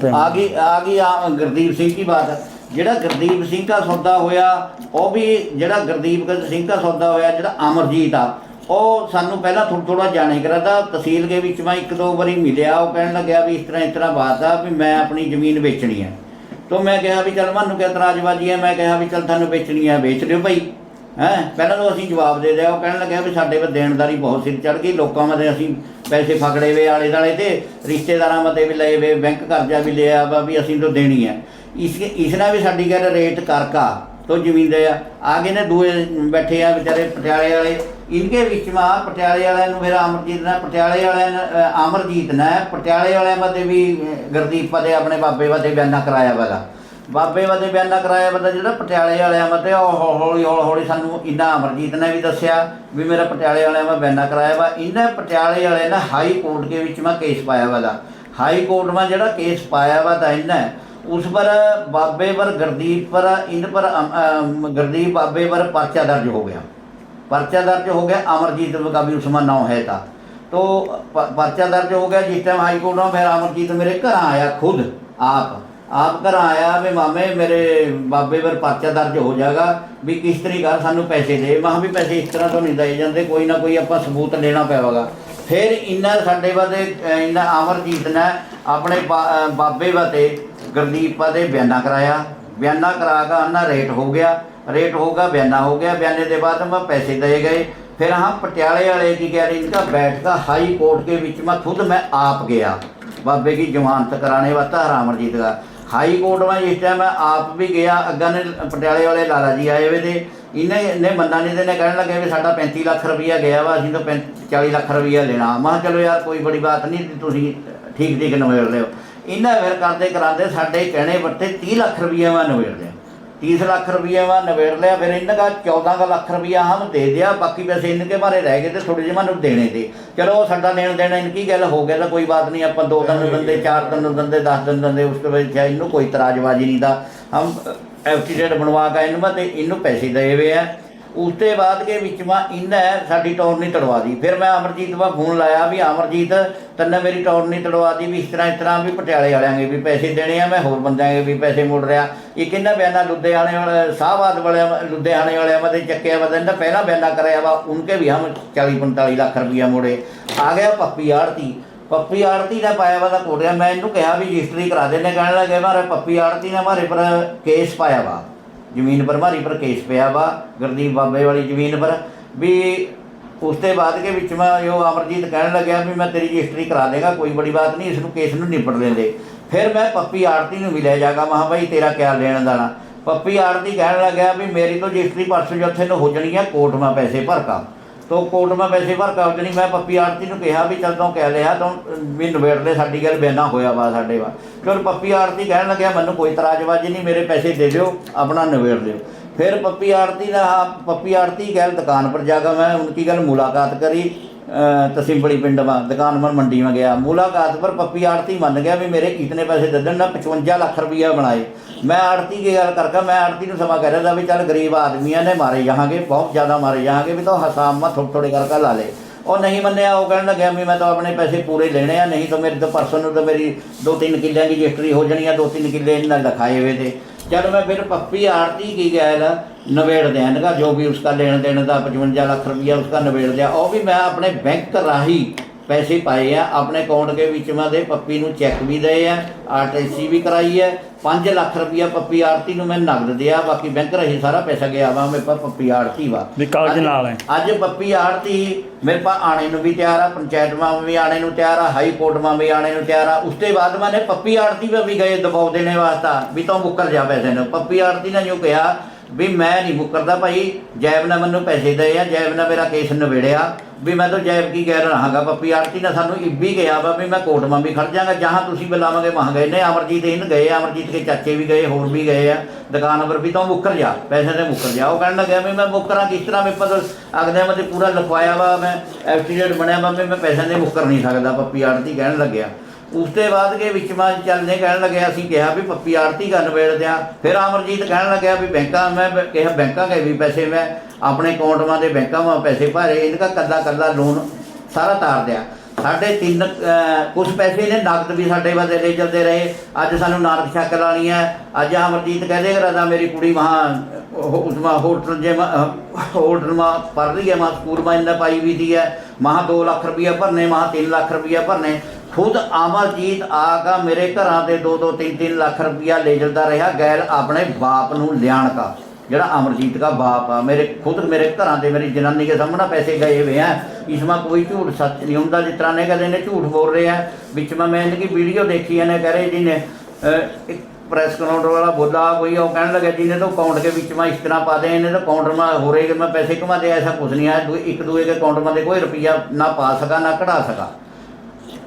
ਆ? ਗਈ ਆ ਗਈ ਆ ਗੁਰਦੀਪ ਸਿੰਘ ਦੀ ਬਾਤ ਜਿਹੜਾ ਗੁਰਦੀਪ ਸਿੰਘ ਦਾ ਸੌਦਾ ਹੋਇਆ ਉਹ ਵੀ ਜਿਹੜਾ ਗੁਰਦੀਪ ਸਿੰਘ ਦਾ ਸੌਦਾ ਹੋਇਆ ਜਿਹੜਾ ਅਮਰਜੀਤ ਆ। ਉਹ ਸਾਨੂੰ ਪਹਿਲਾਂ ਥੋੜਾ ਥੋੜਾ ਜਾਣੇ ਕਰਦਾ, ਤਹਿਸੀਲ ਦੇ ਵਿੱਚ ਮੈਂ ਇੱਕ ਦੋ ਵਾਰੀ ਮਿਲਿਆ, ਉਹ ਕਹਿਣ ਲੱਗਿਆ ਵੀ ਇਸ ਤਰ੍ਹਾਂ ਇਸ ਤਰ੍ਹਾਂ ਬਾਤ ਆ ਵੀ ਮੈਂ ਆਪਣੀ ਜ਼ਮੀਨ ਵੇਚਣੀ ਹੈ ਤੋਂ ਮੈਂ ਕਿਹਾ ਵੀ ਚਲ ਮੈਨੂੰ ਕਿ ਇਤਰਾਜ਼ਬਾਜ਼ੀ ਹੈ ਮੈਂ ਕਿਹਾ ਵੀ ਚਲ ਤੁਹਾਨੂੰ ਵੇਚਣੀ ਹੈ ਵੇਚ ਦਿਓ ਭਾਈ। ਹੈ, ਪਹਿਲਾਂ ਤਾਂ ਅਸੀਂ ਜਵਾਬ ਦੇ ਦਿਆ, ਉਹ ਕਹਿਣ ਲੱਗਿਆ ਵੀ ਸਾਡੇ ਕੋਲ ਦੇਣਦਾਰੀ ਬਹੁਤ ਸਿਰ ਚੜ ਗਈ, ਲੋਕਾਂ ਮਤੇ ਅਸੀਂ ਪੈਸੇ ਫਕੜੇ ਵੇ ਆਲੇ ਦਾਲੇ ਤੇ, ਰਿਸ਼ਤੇਦਾਰਾਂ ਮਤੇ ਵੀ ਲਏ ਵੇ, ਬੈਂਕ ਕਰਜ਼ਾ ਵੀ ਲਿਆ ਵਾ ਵੀ ਅਸੀਂ ਤਾਂ ਦੇਣੀ ਹੈ ਇਸ ਇਸ ਨਾਲ ਵੀ ਸਾਡੀ ਗੱਲ ਰੇਟ ਕਰਕਾ, ਤੋਂ ਜ਼ਮੀਨ ਦੇ ਆ। ਆਗੇ ਨੇ ਦੂਏ ਬੈਠੇ ਆ ਵਿਚਾਰੇ ਪਟਿਆਲੇ ਵਾਲੇ ਇਹਦੇ ਵਿੱਚ ਮਾ ਪਟਿਆਲੇ ਵਾਲਿਆਂ ਨੂੰ ਫਿਰ ਅਮਰਜੀਤ ਨਾਲ ਪਟਿਆਲੇ ਵਾਲਿਆਂ ਨੇ ਅਮਰਜੀਤ ਨੇ ਪਟਿਆਲੇ ਵਾਲਿਆਂ ਵਾਦੇ ਵੀ ਅ, ਗੁਰਦੀਪ ਆਪਣੇ ਬਾਬੇ ਵਾਦੇ ਬਿਆਨਾ ਕਰਾਇਆ ਵਾਦਾ ਬਾਬੇ ਵਾਦੇ ਬਿਆਨਾ ਕਰਾਇਆ ਵਾਦਾ ਜਿਹੜਾ ਪਟਿਆਲੇ ਵਾਲਿਆਂ ਵਾਦੇ ਉਹ ਹੌ- ਹੌਲੀ ਹੌਲੀ ਹੌਲੀ ਸਾਨੂੰ ਇਹਨਾਂ ਅਮਰਜੀਤ ਨੇ ਵੀ ਦੱਸਿਆ ਵੀ ਮੇਰਾ ਪਟਿਆਲੇ ਵਾਲਿਆਂ ਵਾ ਬਿਆਨਾ ਕਰਾਇਆ ਵਾ। ਇਹਨਾਂ ਪਟਿਆਲੇ ਵਾਲਿਆਂ ਨੇ ਹਾਈ ਕੋਰਟ ਦੇ ਵਿੱਚ ਮੈਂ ਕੇਸ ਪਾਇਆ ਵਾਦਾ ਹਾਈ ਕੋਰਟ ਮਾ ਜਿਹੜਾ ਕੇਸ ਪਾਇਆ ਵਾ ਤਾਂ ਇਹਨਾਂ ਉਸ ਪਰ ਬਾਬੇ ਪਰ ਗੁਰਦੀਪ ਪਰ ਇਹਨਾਂ ਪਰ ਅਮ- ਗੁਰਦੀਪ ਬਾਬੇ ਪਰ ਪਰਚਾ ਦਰਜ ਹੋ ਗਿਆ। पर्चा दर्ज हो गया अमरजीत का भी उसमें नाम है था तो प- पर्चा दर्ज हो गया जिस टाइम हाई कोर्ट में फिर अमरजीत मेरे घर आया खुद आप आप घर आया भी मामे मेरे बाबे पर पर्चा दर्ज हो जाएगा भी किस तरीका ਸਾਨੂੰ ਪੈਸੇ ਦੇ ਮੈਂ ਕਿਹਾ ਵੀ ਪੈਸੇ ਇਸ ਤਰ੍ਹਾਂ ਤੋਂ ਨਹੀਂ ਦਏ ਜਾਂਦੇ ਕੋਈ ਨਾ ਕੋਈ ਆਪਾਂ ਸਬੂਤ ਲੈਣਾ ਪਵੇਗਾ ਫਿਰ ਇਹਨਾਂ ਸਾਡੇ ਵਾਦੇ ਇਹਨਾਂ ਅਮਰਜੀਤ ਨੇ ਆਪਣੇ ਬਾ- ਅ, ਬਾਬੇ ਵਾਤੇ ਗੁਰਦੀਪ ਦੇ ਬਿਆਨਾ ਕਰਾਇਆ ਬਿਆਨਾ ਕਰਾ ਕੇ ਉਹਨਾਂ ਰੇਟ ਹੋ ਗਿਆ रेट होगा बयाना हो गया बयाने के बाद में पैसे दिए गए फिर हाँ पटियाले वाले की कह रही इनका बैठ का हाई कोर्ट के बीच में खुद मैं आप गया बाबे की जमानत कराने वास्ते रामरजीत का हाई कोर्ट में जिस टाइम मैं आप भी गया अग्गा ने पटियाले वाले लाला जी आए हुए थे इन्हें ने मन्ना नहीं देने कहने लगे भी साढ़ा पैंती लाख रुपया गया वा असं तो पैं चाली लाख रुपया लेना मैं किहा चलो यार कोई बड़ी बात नहीं तुम ठीक ठीक नवेड़ लियो ਇਹਨਾਂ ਫਿਰ ਕਰਦੇ ਕਰਾਂਦੇ ਸਾਡੇ ਕਹਿਣੇ ਵੱਟੇ 30 ਲੱਖ ਰੁਪਏ ਵਾ ਨਵੇੜ ਲਿਆ। 30 ਲੱਖ ਰੁਪਏ ਵਾ ਨਵੇੜ ਲਿਆ ਫਿਰ ਇਹਨਾਂ ਦਾ 14 ਲੱਖ ਰੁਪਇਆ ਹਮ ਦੇ ਦਿਆ ਬਾਕੀ ਪੈਸੇ ਇਹਨਾਂ ਕੇ ਮਾਰੇ ਰਹਿ ਗਏ ਤੇ ਥੋੜੇ ਜਿਹੇ ਮੈਨੂੰ ਦੇਣੇ ਤੇ ਚਲੋ ਸਾਡਾ ਦੇਣ ਦੇਣਾ ਇਹਨਾਂ ਕੀ ਗੱਲ ਹੋ ਗਿਆ ਤਾਂ ਕੋਈ ਬਾਤ ਨਹੀਂ ਆਪਾਂ ਦੋ ਦਿਨ ਦਿੰਦੇ ਚਾਰ ਦਿਨ ਦਿੰਦੇ ਦਸ ਦਿਨ ਦਿੰਦੇ ਉਸ ਤੋਂ ਬਾਅਦ ਇਹਨੂੰ ਕੋਈ ਤਰਾਜ਼ਬਾਜ਼ੀ ਨਹੀਂ ਦਾ। ਹਮ ਐਫਟੀਡੇਟ ਬਣਵਾ ਕੇ ਇਹਨੂੰ ਤੇ ਇਹਨੂੰ ਪੈਸੇ ਦੇਵੇ ਆ। ਉਸ ਤੋਂ ਬਾਅਦ ਕੇ ਵਿੱਚ ਮਾ ਇਹਨਾਂ ਸਾਡੀ ਟੌਰ ਨਹੀਂ ਤੜਵਾ ਦੀ ਫਿਰ ਮੈਂ ਅਮਰਜੀਤ ਵਾ ਫੋਨ ਲਾਇਆ ਵੀ ਅਮਰਜੀਤ, ਤੰਨੇ ਮੇਰੀ ਟੌਰ ਨਹੀਂ ਤੜਵਾ ਦੀ ਵੀ ਇਸ ਤਰ੍ਹਾਂ ਇਸ ਤਰ੍ਹਾਂ ਵੀ ਪਟਿਆਲੇ ਵਾਲਿਆਂ ਦੇ ਵੀ ਪੈਸੇ ਦੇਣੇ ਆ, ਮੈਂ ਹੋਰ ਬੰਦਿਆਂ ਦੇ ਵੀ ਪੈਸੇ ਮੋੜ ਰਿਹਾ। ਇਹ ਕਹਿੰਦਾ ਬਿਆਨਾ ਲੁਧਿਆਣੇ ਵਾਲੇ, ਸਾਹਬਾਦ ਵਾਲੇ ਲੁਧਿਆਣੇ ਵਾਲਿਆਂ ਮਦੇ ਚੱਕਿਆ ਵਾ ਇਹਦਾ ਪਹਿਲਾ ਬਿਆਨਾ ਕਰਿਆ ਵਾ ਉਨਕੇ ਵੀ ਹਮ 40 45 ਲੱਖ ਰੁਪਇਆ ਮੋੜੇ। ਆ ਗਿਆ ਪੱਪੀ ਆੜਤੀ। ਪੱਪੀ ਆੜਤੀ ਦਾ ਪਾਇਆ ਵਾ ਦਾ ਕੋੜਿਆ ਮੈਂ ਇਹਨੂੰ ਕਿਹਾ ਵੀ ਰਜਿਸਟਰੀ ਕਰਾ ਦੇ ਨੇ ਕਹਿਣ ਲੱਗੇ, ਮਾਰੇ ਪੱਪੀ ਆੜਤੀ ਨੇ ਮਾਰੇ ਪਰ ਕੇਸ ਪਾਇਆ ਵਾ। ਜ਼ਮੀਨ ਪਰਮਾਰੀ ਪਰ ਕੇਸ ਪਿਆ ਵਾ, ਗੁਰਦੀਪ ਬਾਬੇ ਵਾਲੀ ਜ਼ਮੀਨ ਪਰ, ਵੀ ਉਸ ਤੋਂ ਬਾਅਦ ਕੇ ਵਿੱਚ ਮੈਂ ਉਹ ਅਮਰਜੀਤ ਕਹਿਣ ਲੱਗਿਆ ਵੀ ਮੈਂ ਤੇਰੀ ਰਜਿਸਟਰੀ ਕਰਾ ਦੇਗਾ, ਕੋਈ ਬੜੀ ਬਾਤ ਨਹੀਂ, ਇਸ ਨੂੰ ਕੇਸ ਨੂੰ ਨਿਪਟ ਲੈਂਦੇ। ਫਿਰ ਮੈਂ ਪੱਪੀ ਆੜਤੀ ਨੂੰ ਵੀ ਲੈ ਜਾਗਾ ਮਹਾ ਭਾਈ ਤੇਰਾ ਕਿਆ ਲੈਣ ਦੇਣਾ ਪੱਪੀ ਆੜਤੀ ਕਹਿਣ ਲੱਗਿਆ ਵੀ ਮੇਰੀ ਤੋਂ ਰਜਿਸਟਰੀ ਪਰਸੋਂ ਜੱਥੇ ਨੂੰ ਹੋ ਜਾਣੀ ਆ, ਕੋਰਟ ਮਾ ਪੈਸੇ ਭਰ ਤੋ ਕੋਰਟ ਮੈਂ ਪੈਸੇ ਭਰ ਕਾ ਹੋ ਮੈਂ ਪੱਪੀ ਆਰਤੀ ਨੂੰ ਕਿਹਾ ਵੀ ਚੱਲ ਤੂੰ ਕਹਿ ਲਿਆ, ਤੂੰ ਵੀ ਨਵੇੜ ਲੈ, ਸਾਡੀ ਗੱਲ ਬਿਆਨਾ ਹੋਇਆ ਵਾ, ਸਾਡੇ ਵਾ। ਚਲ ਪੱਪੀ ਆਰਤੀ ਕਹਿਣ ਲੱਗਿਆ, ਮੈਨੂੰ ਕੋਈ ਤਰਾਜਬਾਜੀ ਨਹੀਂ, ਮੇਰੇ ਪੈਸੇ ਦੇ ਦਿਓ, ਆਪਣਾ ਨਵੇੜ ਦਿਓ ਫਿਰ ਪੱਪੀ ਆਰਤੀ ਦਾ, ਪੱਪੀ ਆਰਤੀ ਗੱਲ ਦੁਕਾਨ ਪਰ ਜਾ ਕੇ ਮੈਂ ਉਨकी ਗੱਲ ਮੁਲਾਕਾਤ ਕਰੀ। ਤਸਿੰਬੜੀ ਪਿੰਡ ਵਾਂ, ਦੁਕਾਨ ਮਨ ਮੰਡੀ ਮਾ ਗਿਆ। ਮੁਲਾਕਾਤ ਪਰ ਪੱਪੀ ਆੜਤੀ ਮੰਨ ਗਿਆ ਵੀ ਮੇਰੇ ਕਿਤਨੇ ਪੈਸੇ ਦੇ ਦੇਣ, ਨਾ 55 ਲੱਖ ਰੁਪਇਆ ਬਣਾਏ। ਮੈਂ ਆੜਤੀ ਕੀ ਗੱਲ ਕਰਕੇ ਮੈਂ ਆੜਤੀ ਨੂੰ ਸਮਾਂ ਕਹਿ ਰਿਹਾ था ਵੀ ਚੱਲ ਗਰੀਬ ਆਦਮੀਆਂ ਨੇ ਮਾਰੇ ਜਾਹਾਂਗੇ ਬਹੁਤ ਜ਼ਿਆਦਾ ਮਾਰੇ ਜਾਹਾਂਗੇ ਵੀ ਤਾਂ ਹਸਾਬ ਮਾ ਥੋੜੇ ਥੋੜੇ ਕਰਕੇ ਲਾ ਲੇ। ਉਹ ਨਹੀਂ ਮੰਨਿਆ, ਉਹ ਕਹਿਣ ਲੱਗਿਆ ਵੀ ਮੈਂ ਤਾਂ ਆਪਣੇ ਪੈਸੇ ਪੂਰੇ ਲੈਣੇ ਆ, ਨਹੀਂ ਤਾਂ ਮੇਰੇ ਤੋਂ ਪਰਸੋਂ ਨੂੰ ਤਾਂ ਮੇਰੀ ਦੋ ਤਿੰਨ ਕਿੱਲਿਆਂ ਦੀ ਰਜਿਸਟਰੀ ਹੋ ਜਾਣੀ ਆ ਦੋ ਤਿੰਨ ਕਿੱਲੇ ਇਹਨਾਂ ਲਿਖਾਏ ਹੋਏ ਤੇ ਜਦ ਮੈਂ ਫਿਰ ਪੱਪੀ ਆੜਤੀ ਕੀ ਗੈਲ ਨਵੇੜ ਦੇਣਗਾ ਜੋ ਵੀ ਉਸका ਲੈਣ ਦੇਣ ਦਾ 55 ਲੱਖ ਰੁਪਇਆ ਉਸका ਨਵੇੜ ਦਿਆ ਉਹ ਵੀ ਮੈਂ ਆਪਣੇ ਬੈਂਕ ਰਾਹੀਂ ਪੈਸੇ ਪਾਏ ਆ। ਆਪਣੇ ਅਕਾਊਂਟ ਦੇ ਵਿੱਚ ਮੈਂ ਦੇ ਪੱਪੀ ਨੂੰ ਚੈੱਕ ਵੀ ਦਏ ਆ। ਆਰਟੀਸੀ ਵੀ ਕਰਾਈ ਹੈ 5 ਲੱਖ ਰੁਪਇਆ ਪੱਪੀ ਆੜਤੀ ਨੂੰ ਮੈਂ ਨਗਦ ਦਿਆ। ਬਾਕੀ ਬੈਂਕ ਰਾਹੀਂ ਸਾਰਾ ਪੈਸਾ ਗਿਆ ਵਾ। ਮੇਰੇ ਪਾ ਪੱਪੀ ਆੜਤੀ ਵਾ। ਵੀ ਕਾਗਜ਼ ਨਾਲ ਹੈ। ਅੱਜ ਪੱਪੀ ਆੜਤੀ ਮੇਰੇ ਪਾ ਆਣੇ ਨੂੰ ਵੀ ਤਿਆਰ ਆ। ਪੰਚਾਇਤ ਮਾਂ ਵੀ ਆਣੇ ਨੂੰ ਤਿਆਰ ਆ। ਹਾਈ ਕੋਰਟ ਮਾਂ ਵੀ ਆਣੇ ਨੂੰ ਤਿਆਰ ਆ। ਉਸ ਤੋਂ ਬਾਅਦ ਮੈਨੇ ਪੱਪੀ ਆੜਤੀ ਵੀ ਗਏ ਦਬਾਅ ਦੇਣੇ ਵਾਸਤਾ। ਵੀ ਤੂੰ ਮੁੱਕਰ ਜਾ ਪੈਸੇ ਨੂੰ। ਪੱਪੀ ਆੜਤੀ ਨੇ ਜੋ ਕਿਹਾ ਵੀ ਮੈਂ ਨਹੀਂ ਮੁੱਕਰਦਾ ਭਾਈ, ਜੈਬ ਨੇ ਮੈਨੂੰ ਪੈਸੇ ਦਏ ਆ, ਜੈਬ ਨੇ ਮੇਰਾ ਕੇਸ ਨਵੇੜਿਆ ਵੀ ਮੈਂ ਤਾਂ ਜੈਬ ਕੀ ਕਹਿ ਰਹਾਗਾ ਪੱਪੀ ਆੜਤੀ ਨੇ ਸਾਨੂੰ ਇੱਬੀ ਗਿਆ ਵਾ ਵੀ ਮੈਂ ਕੋਰਟ ਮਾਂ ਵੀ ਖੜ ਜਾਗਾ ਜਹਾਂ ਤੁਸੀਂ ਬੁਲਾਵਾਂਗੇ ਵਹਾਂ ਗਏ ਨੇ, ਅਮਰਜੀਤ ਇਹਨ ਗਏ, ਅਮਰਜੀਤ ਦੇ ਚਾਚੇ ਵੀ ਗਏ, ਹੋਰ ਵੀ ਗਏ ਆ, ਦੁਕਾਨ ਪਰ ਵੀ ਤੂੰ ਮੁੱਕਰ ਜਾ, ਪੈਸੇ ਤੇ ਮੁੱਕਰ ਜਾ। ਉਹ ਕਹਿਣ ਲੱਗਿਆ ਵੀ ਮੈਂ ਮੁੱਕਰਾਂ ਕਿਸ ਤਰ੍ਹਾਂ ਮੈਂ ਪਤਾ ਅਗਲੇ ਮਤੇ ਪੂਰਾ ਲਿਖਵਾਇਆ ਵਾ, ਮੈਂ ਐਫਟੀਡੇਟ ਬਣਿਆ ਵਾ, ਵੀ ਮੈਂ ਪੈਸੇ ਦੇ ਮੁੱਕਰ ਨਹੀਂ ਸਕਦਾ ਪੱਪੀ ਆੜਤੀ ਕਹਿਣ ਲੱਗਿਆ। ਉਸ ਤੋਂ ਬਾਅਦ ਕੇ ਵਿੱਚ ਮਾ ਚੱਲਦੇ ਕਹਿਣ ਲੱਗਿਆ ਅਸੀਂ ਕਿਹਾ ਵੀ ਪੱਪੀ ਆੜਤੀ ਕਰਨ ਵੇੜ ਦਿਆਂ ਫਿਰ ਅਮਰਜੀਤ ਕਹਿਣ ਲੱਗਿਆ ਵੀ ਬੈਂਕਾਂ, ਮੈਂ ਕਿਹਾ ਬੈਂਕਾਂ ਗਏ ਵੀ ਪੈਸੇ ਮੈਂ ਆਪਣੇ ਅਕਾਊਂਟ ਮਾ ਦੇ ਬੈਂਕਾਂ ਮਾ ਪੈਸੇ ਭਰੇ ਇਨਕਾ ਕੱਲਾ ਕੱਲਾ ਲੋਨ ਸਾਰਾ ਤਾਰ ਦਿਆ। ਸਾਡੇ ਤਿੰਨ ਕੁਝ ਪੈਸੇ ਨੇ, ਨਗਦ ਵੀ ਸਾਡੇ ਵਾਸਤੇ ਲੈ ਚੱਲਦੇ ਰਹੇ। ਅੱਜ ਸਾਨੂੰ ਨਾਨਕ ਛੱਕ ਲਾਣੀ ਹੈ। ਅੱਜ ਅਮਰਜੀਤ ਕਹਦੇ ਕਰਦਾ ਮੇਰੀ ਕੁੜੀ ਵਹਾਂ ਉਸ ਹੋਟਲ ਜੇ ਹੋਟਲ ਮਾ ਪੜ ਰਹੀ ਹੈ ਮਾ ਸਕੂਲ ਮਾ ਇੰਨਾ ਪਾਈ ਵੀ ਦੀ ਹੈ। ਮਹਾ 2 ਲੱਖ ਰੁਪਇਆ ਭਰਨੇ, ਮਹਾ 3 ਲੱਖ ਰੁਪਇਆ ਭਰਨੇ। ਖੁਦ ਅਮਰਜੀਤ ਆਗਾ ਮੇਰੇ ਘਰਾਂ ਦੇ 2-2 3-3 ਲੱਖ ਰੁਪਇਆ ਲੈ ਜਾਂਦਾ ਰਿਹਾ ਗੈਰ ਆਪਣੇ ਬਾਪ ਨੂੰ ਲਿਆਣ ਦਾ। ਜਿਹੜਾ ਅਮਰਜੀਤ ਦਾ ਬਾਪ ਆ, ਮੇਰੇ ਖੁਦ ਮੇਰੇ ਘਰਾਂ ਦੇ ਮੇਰੀ ਜਨਾਨੀ ਦੇ ਸਾਹਮਣੇ ਪੈਸੇ ਗਏ ਹੋਏ ਆ। ਇਸ ਮਾ ਕੋਈ ਝੂਠ ਸੱਚ ਨਹੀਂ ਹੁੰਦਾ, ਜਿਸ ਤਰ੍ਹਾਂ ਨੇ ਕਹਿੰਦੇ ਨੇ ਝੂਠ ਬੋਲ ਰਹੇ ਰਿਹਾ ਵਿੱਚ ਮੈਂ ਮੈਂ ਕਿ ਵੀਡੀਓ ਦੇਖੀ, ਇਹਨੇ ਕਹ ਰਹੇ ਜਿਹਨੇ ਇੱਕ ਪ੍ਰੈਸ ਕਾਉਂਟਰ ਵਾਲਾ ਬੋਲਦਾ ਕੋਈ, ਉਹ ਕਹਿਣ ਲੱਗਾ, ਜਿਹਨੇ ਤਾਂ ਕਾਉਂਟ ਦੇ ਵਿੱਚ ਮੈਂ ਇਸ ਤਰ੍ਹਾਂ ਪਾ ਦੇ ਇਹਨੇ ਤਾਂ ਕਾਉਂਟਰ ਮਾ ਹੋ ਰਹੇ ਕਿ ਮੈਂ ਪੈਸੇ ਕਮਾ ਦੇ ਐਸਾ ਕੁਝ ਨਹੀਂ ਆ। ਇੱਕ ਦੂਏ ਦੇ ਕਾਉਂਟ ਮਾ ਦੇ ਕੋਈ ਰੁਪਈਆ ਨਾ ਪਾ ਸਕਾ, ਨਾ ਕਢਾ ਸਕਾ।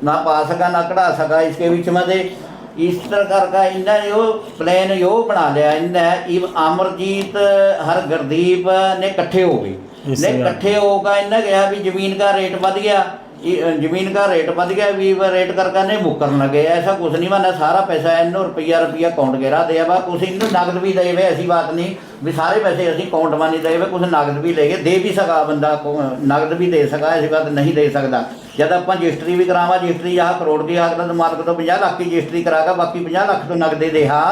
ना पा सका ना कढ़ा सका इसके बीच में दे इस प्रकार का इन्हें यो प्लान यो बना लिया इन्हें इव अमरजीत हर गुरदीप ने इकट्ठे हो गए इस ने तरह। इकट्ठे होगा इन्हें कहा भी जमीन का रेट बढ़ गया ਇਹ ਜ਼ਮੀਨ ਦਾ ਰੇਟ ਵੱਧ ਗਿਆ, ਵੀ ਰੇਟ ਕਰਕੇ ਨੇ ਮੁੱਕਰਨ ਲੱਗੇ ਐਸਾ ਕੁਝ ਨਹੀਂ ਮੰਨਦਾ ਸਾਰਾ ਪੈਸਾ ਇਹਨੂੰ ਰੁਪਈਆ ਰੁਪਈਆ ਕਾਊਂਟ ਕੇ ਰਾਦੇ ਆ। ਬਾ ਕੁਝ ਇਹਨੂੰ ਨਗਦ ਵੀ ਦੇਵੇ, ਐਸੀ ਬਾਤ ਨਹੀਂ ਵੀ ਸਾਰੇ ਪੈਸੇ ਅਸੀਂ ਕਾਊਂਟ ਮਾਨੀ ਦੇਵੇ ਕੁਝ ਨਗਦ ਵੀ ਲੈ ਕੇ ਦੇ ਵੀ ਸਕਾ ਬੰਦਾ ਨਗਦ ਵੀ ਦੇ ਸਕਾ, ਐਸੀ ਬਾਤ ਨਹੀਂ ਦੇ ਸਕਦਾ। ਜਦ ਆਪਾਂ ਰਜਿਸਟਰੀ ਵੀ ਕਰਾਵਾ, ਰਜਿਸਟਰੀ ਆਹ ਕਰੋੜ ਦੀ ਆਖ ਦਾ ਮਾਲਕ ਤੋਂ 50 ਲੱਖ ਦੀ ਰਜਿਸਟਰੀ ਕਰਾਗਾ ਬਾਕੀ 50 ਲੱਖ ਤੋਂ ਨਗਦੇ ਦੇਹਾ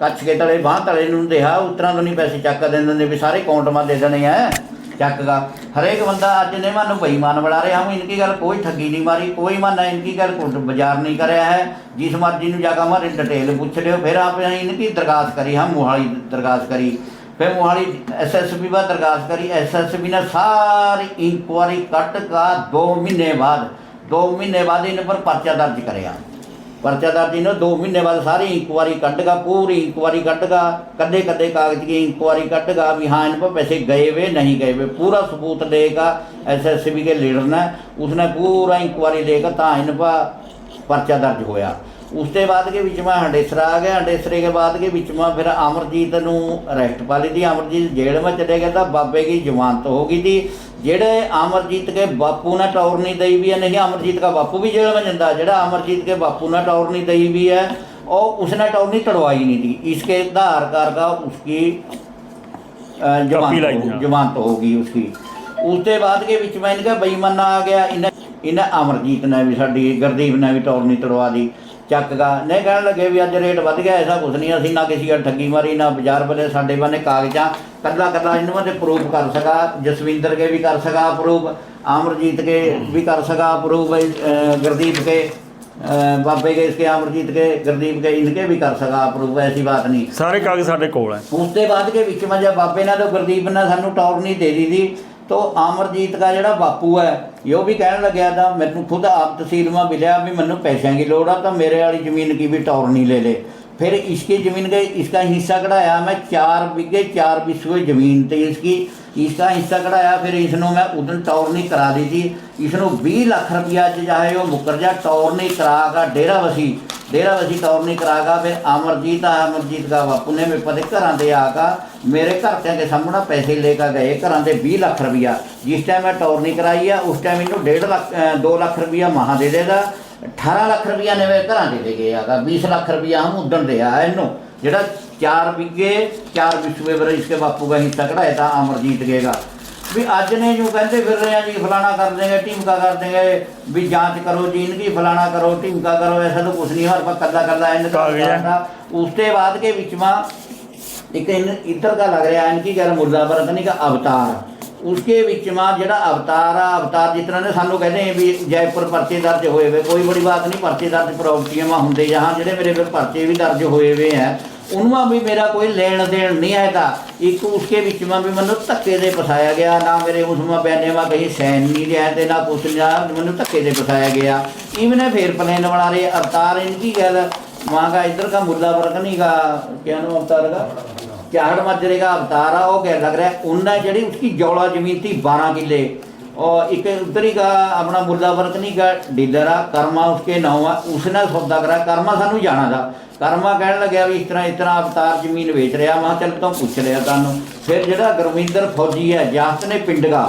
ਕੱਛ ਕੇ ਤਲੇ ਬਾਹ ਤਲੇ ਨੂੰ ਦੇਹਾ ਉਤਰਾਂ ਤੋਂ ਨਹੀਂ ਪੈਸੇ ਚੱਕ ਦਿੰਦੇ, ਵੀ ਸਾਰੇ ਕਾਊਂਟ ਮਾ ਦੇ ਦੇਣੇ ਆ। ਚੱਕਗਾ ਹਰੇਕ ਬੰਦਾ ਅੱਜ ਨੇ ਮਨ ਨੂੰ ਬੇਈਮਾਨ ਬਣਾ ਰਿਹਾ। ਹਮ ਇਨਕੀ ਗੱਲ ਕੋਈ ਠੱਗੀ ਨਹੀਂ ਮਾਰੀ, ਕੋਈ ਮਾਨਾ ਇਨਕੀ ਗੱਲ ਕੋਈ ਬਾਜ਼ਾਰ ਨਹੀਂ ਕਰਿਆ ਹੈ। ਜਿਸ ਮਰਜ਼ੀ ਨੂੰ ਜਾ ਕੇ ਮਾਰੇ, ਡਿਟੇਲ ਪੁੱਛ ਲਿਓ। ਫਿਰ ਆਪ ਇਨਕੀ ਦਰਗਾਸ ਕਰੀ, ਹਾਂ, ਮੋਹਾਲੀ ਦਰਗਾਸ ਕਰੀ। ਫਿਰ ਮੁਹਾਲੀ ਐਸਐਸਪੀ ਬਾਅਦ ਦਰਗਾਸ ਕਰੀ। ਐਸਐਸਪੀ ਨੇ ਸਾਰੀ ਇਨਕੁਆਰੀ ਕੱਟ ਕਾ 2 ਮਹੀਨੇ ਬਾਅਦ 2 ਮਹੀਨੇ ਬਾਅਦ ਇਹਨਾਂ ਪਰ ਪਰਚਾ ਦਰਜ ਕਰਿਆ। ਪਰਚਾ ਦਰਜੀ ਨੂੰ 2 ਮਹੀਨੇ ਬਾਅਦ ਸਾਰੀ ਇਨਕੁਆਰੀ ਕੱਢਗਾ, ਪੂਰੀ ਇਨਕੁਆਰੀ ਕੱਢਗਾ ਕੱਦੇ ਕੱਦੇ ਕਾਗਜ਼ ਦੀ ਇਨਕੁਆਰੀ ਕੱਢਗਾ ਵੀ ਹਾਂ, ਇਹਨਾਂ ਪਰ ਪੈਸੇ ਗਏ ਵੇ, ਨਹੀਂ ਗਏ ਵੇ, ਪੂਰਾ ਸਬੂਤ ਦੇਗਾ ਐਸਐਸਬੀ ਦੇ ਲੀਡਰ ਨੇ, ਉਸਨੇ ਪੂਰਾ ਇਨਕੁਆਰੀ ਦੇਗਾ ਤਾਂ ਇਹਨਾਂ ਪਰ ਪਰਚਾ ਦਰਜ ਹੋਇਆ। इंक्वायरी लेकर ता इन पर पर्चा दर्ज होया उसके बाद के बीच में हंडेसरा आ गया हंडेसरे के बाद के बीच में फिर अमरजीत ਨੂੰ ਅਰੈਸਟ ਪਾ ਲਈ थी अमरजीत जेल में चले गया था बाबे की जमानत हो गई थी ਜਿਹੜੇ ਅਮਰਜੀਤ ਕੇ ਬਾਪੂ ਨੇ ਟੌਰ ਨਹੀਂ ਦਈ ਵੀ ਹੈ ਨਹੀਂ ਅਮਰਜੀਤ ਦਾ ਬਾਪੂ ਵੀ ਜੇਲ੍ਹ में ਜਾਂਦਾ ਜਿਹੜਾ ਅਮਰਜੀਤ के बापू ने टौर नहीं दई भी है और उसने टौर नहीं तड़वाई नहीं थी इसके आधार कार्ड का उसकी अ, कॉपी लाई जमानत थी, हो- हाँ। जमानत होगी उसकी उसके बाद के ਵਿੱਚ ਮੈਂ ਇਨਕਾ ਬੇਈਮਾਨਾ ਆ ਗਿਆ ਇਹਨੇ ਇਹਨੇ ਅਮਰਜੀਤ ਨੇ ਵੀ ਸਾਡੀ ਗੁਰਦੀਪ ਨੇ ਵੀ ਟੌਰ ਨਹੀਂ ਤੜਵਾ ਚੱਕਗਾ ਨਹੀਂ ਕਹਿਣ ਲੱਗੇ ਵੀ ਅੱਜ ਰੇਟ ਵੱਧ ਗਿਆ ਐਸਾ ਕੁਝ ਨਹੀਂ ਅਸੀਂ ਨਾ ਕਿਸੇ ਦਾ ਠੱਗੀ ਮਾਰੀ ਨਾ ਬਾਜ਼ਾਰ ਬਲੇ ਸਾਡੇ ਬੰਨੇ ਕਾਗਜ਼ਾਂ ਕੱਲਾ ਕੱਲਾ ਇਹਨਾਂ ਦੇ ਪ੍ਰੂਫ ਕਰ ਸਕਾ ਜਸਵਿੰਦਰ ਕੇ ਵੀ ਕਰ ਸਕਾ ਪ੍ਰੂਫ ਅਮਰਜੀਤ ਕੇ ਵੀ ਕਰ ਸਕਾ ਪ੍ਰੂਫ ਗੁਰਦੀਪ ਕੇ ਬਾਬੇ ਕੇ ਇਸਕੇ ਅਮਰਜੀਤ ਕੇ ਗੁਰਦੀਪ ਕੇ ਇਨਕੇ ਵੀ ਕਰ ਸਕਾ ਪ੍ਰੂਫ ਐਸੀ ਬਾਤ ਨਹੀਂ। ਸਾਰੇ ਕਾਗਜ਼ ਸਾਡੇ ਕੋਲ ਹੈ। ਉਸ ਦੇ ਬਾਅਦ ਕੇ ਵਿੱਚ ਮੈਂ ਜਦ ਬਾਬੇ ਨਾਲ ਤੇ ਗੁਰਦੀਪ ਨਾਲ ਸਾਨੂੰ ਟੌਰ ਨਹੀਂ ਦੇ ਦੀ ਤੋ ਅਮਰਜੀਤ ਦਾ ਜਿਹੜਾ ਬਾਪੂ ਹੈ ਇਹ ਵੀ ਕਹਿਣ ਲੱਗਿਆ ਤਾਂ ਮੈਨੂੰ ਖੁਦ ਆਪ ਤਹਿਸੀਲ ਮਾ ਮਿਲਿਆ ਵੀ ਮੈਨੂੰ ਪੈਸਿਆਂ ਦੀ ਲੋੜ ਆ ਤਾਂ ਮੇਰੇ ਵਾਲੀ ਜ਼ਮੀਨ ਕੀ ਵੀ ਟੌਰ ਨਹੀਂ ਲੈ ले फिर इसकी ज़मीन के इसका हिस्सा कढ़ाया मैं चार बीघे चार बिस्वे ज़मीन थी इसकी ਇਸ ਹਿੱਸਾ ਕਢਾਇਆ ਫਿਰ ਇਸ ਨੂੰ ਮੈਂ ਉਦੋਂ ਨਹੀਂ ਕਰਾ ਦਿੱਤੀ। ਇਸ ਨੂੰ 20 ਲੱਖ ਰੁਪਇਆ ਅੱਜ ਜਾਏ ਉਹ ਮੁਕਰਜਾ ਟੌਰਨੀ ਨਹੀਂ ਕਰਾਗਾ ਡੇਰਾ ਵਸੀ ਡੇਰਾ ਵਸੀ ਟੌਰਨੀ ਕਰਾ ਕਾ ਫਿਰ ਅਮਰਜੀਤ ਆ, ਅਮਰਜੀਤ ਦਾ ਬਾਪੂ ਨੇ ਮੇਰੇ ਪਤੇ ਘਰਾਂ ਦੇ ਆ ਮੇਰੇ ਘਰ ਦੇ ਸਾਹਮਣਾ ਪੈਸੇ ਲੈ ਕੇ ਗਏ, ਘਰਾਂ ਦੇ 20 ਲੱਖ ਰੁਪਇਆ। ਜਿਸ ਟਾਈਮ ਮੈਂ ਟੌਰਨੀ ਕਰਾਈ ਆ, ਉਸ ਟਾਈਮ ਇਹਨੂੰ 1.5 ਲੱਖ 2 ਲੱਖ ਰੁਪਇਆ ਮਹਾ ਦੇ ਦੇਗਾ। 18 ਲੱਖ ਰੁਪਇਆ ਨੇ ਮੇਰੇ ਘਰਾਂ ਦੇ ਦੇ ਗਏ ਆਗਾ। 20 ਲੱਖ ਰੁਪਇਆ ਹਮ ਉਦਣ ਦੇ ਆ ਇਹਨੂੰ, ਜਿਹੜਾ ਚਾਰ ਵਿਗੇ ਚਾਰ ਵਿਸ਼ਵੇ ਵਰ ਇਸਕੇ ਬਾਪੂ ਦਾ ਹਿੱਸਾ ਕਢਾਇਆ ਤਾਂ ਅਮਰਜੀਤ ਗਏਗਾ ਵੀ ਅੱਜ ਨੇ ਜੋ ਕਹਿੰਦੇ ਫਿਰ ਰਹੇ ਆ ਜੀ ਫਲਾਣਾ ਕਰ ਦੇਗੇ ਟੀਮਕਾ ਕਰ ਦੇਗੇ ਵੀ ਜਾਂਚ ਕਰੋ ਜੀ ਇਨਕੀ ਫਲਾਣਾ ਕਰੋ ਟੀਮਕਾ ਕਰੋ ਐਸਾ ਤਾਂ ਕੁਛ ਨਹੀਂ ਹਰ ਵਕਤ ਕੱਲਾ ਕੱਲਾ ਇਹਨਾਂ ਦਾ ਉਸ ਤੇ ਬਾਅਦ ਕੇ ਵਿੱਚ ਵਿਚਮਾ ਇੱਕ ਇੱਧਰ ਦਾ ਲੱਗ ਰਿਹਾ ਇਨਕੀ ਗੱਲ ਮੁਰਦਾਬਰ ਕਰਨੀ ਦਾ ਅਵਤਾਰ। ਉਸਕੇ ਵਿੱਚ ਮਾ ਜਿਹੜਾ ਅਵਤਾਰ ਆ ਅਵਤਾਰ ਜਿਸ ਤਰ੍ਹਾਂ ਨੇ ਸਾਨੂੰ ਕਹਿੰਦੇ ਵੀ ਜੈਪੁਰ ਪਰਚੇ ਦਰਜ ਹੋਏ ਵੇ ਕੋਈ ਬੜੀ ਬਾਤ ਨਹੀਂ ਪਰਚੇ ਦਰਜ ਪ੍ਰੋਪਰਟੀਆਂ ਮਾ ਹੁੰਦੇ ਜਹਾਂ ਜਿਹੜੇ ਮੇਰੇ ਪਰਚੇ ਵੀ ਦਰਜ ਹੋਏ ਵੇ ਆ। उनमें भी मेरा कोई लेन देन नहीं हैगा एक उसके बीच में भी मैं धक्के से फसाया गया ना मेरे उसमें पैने में कहीं सैन नहीं रहते ना कुछ ना मैं धक्के से फसाया गया इवन फिर प्लेन बना रहे अवतार इनकी गल माँ का इधर का मुर्दा वर्ग नहीं का क्या नाम अवतार का चाहट माजरे का अवतार है वो गैर लग रहा है उनने जड़ी उसकी जौला जमीन थी बारह किले और एक उधर ही का अपना मुद्दा वर्ग नहीं का डीलर है कर्मा उसके नाम है उसने सौदा करा कर्मा सानू जाना था कर्मा कहने लगे भी इस तरह इस तरह अवतार जमीन बेच रहा मैं चल तो पूछ लिया तुम फिर जरा गुरविंदर फौजी है जास्त ने पिंड का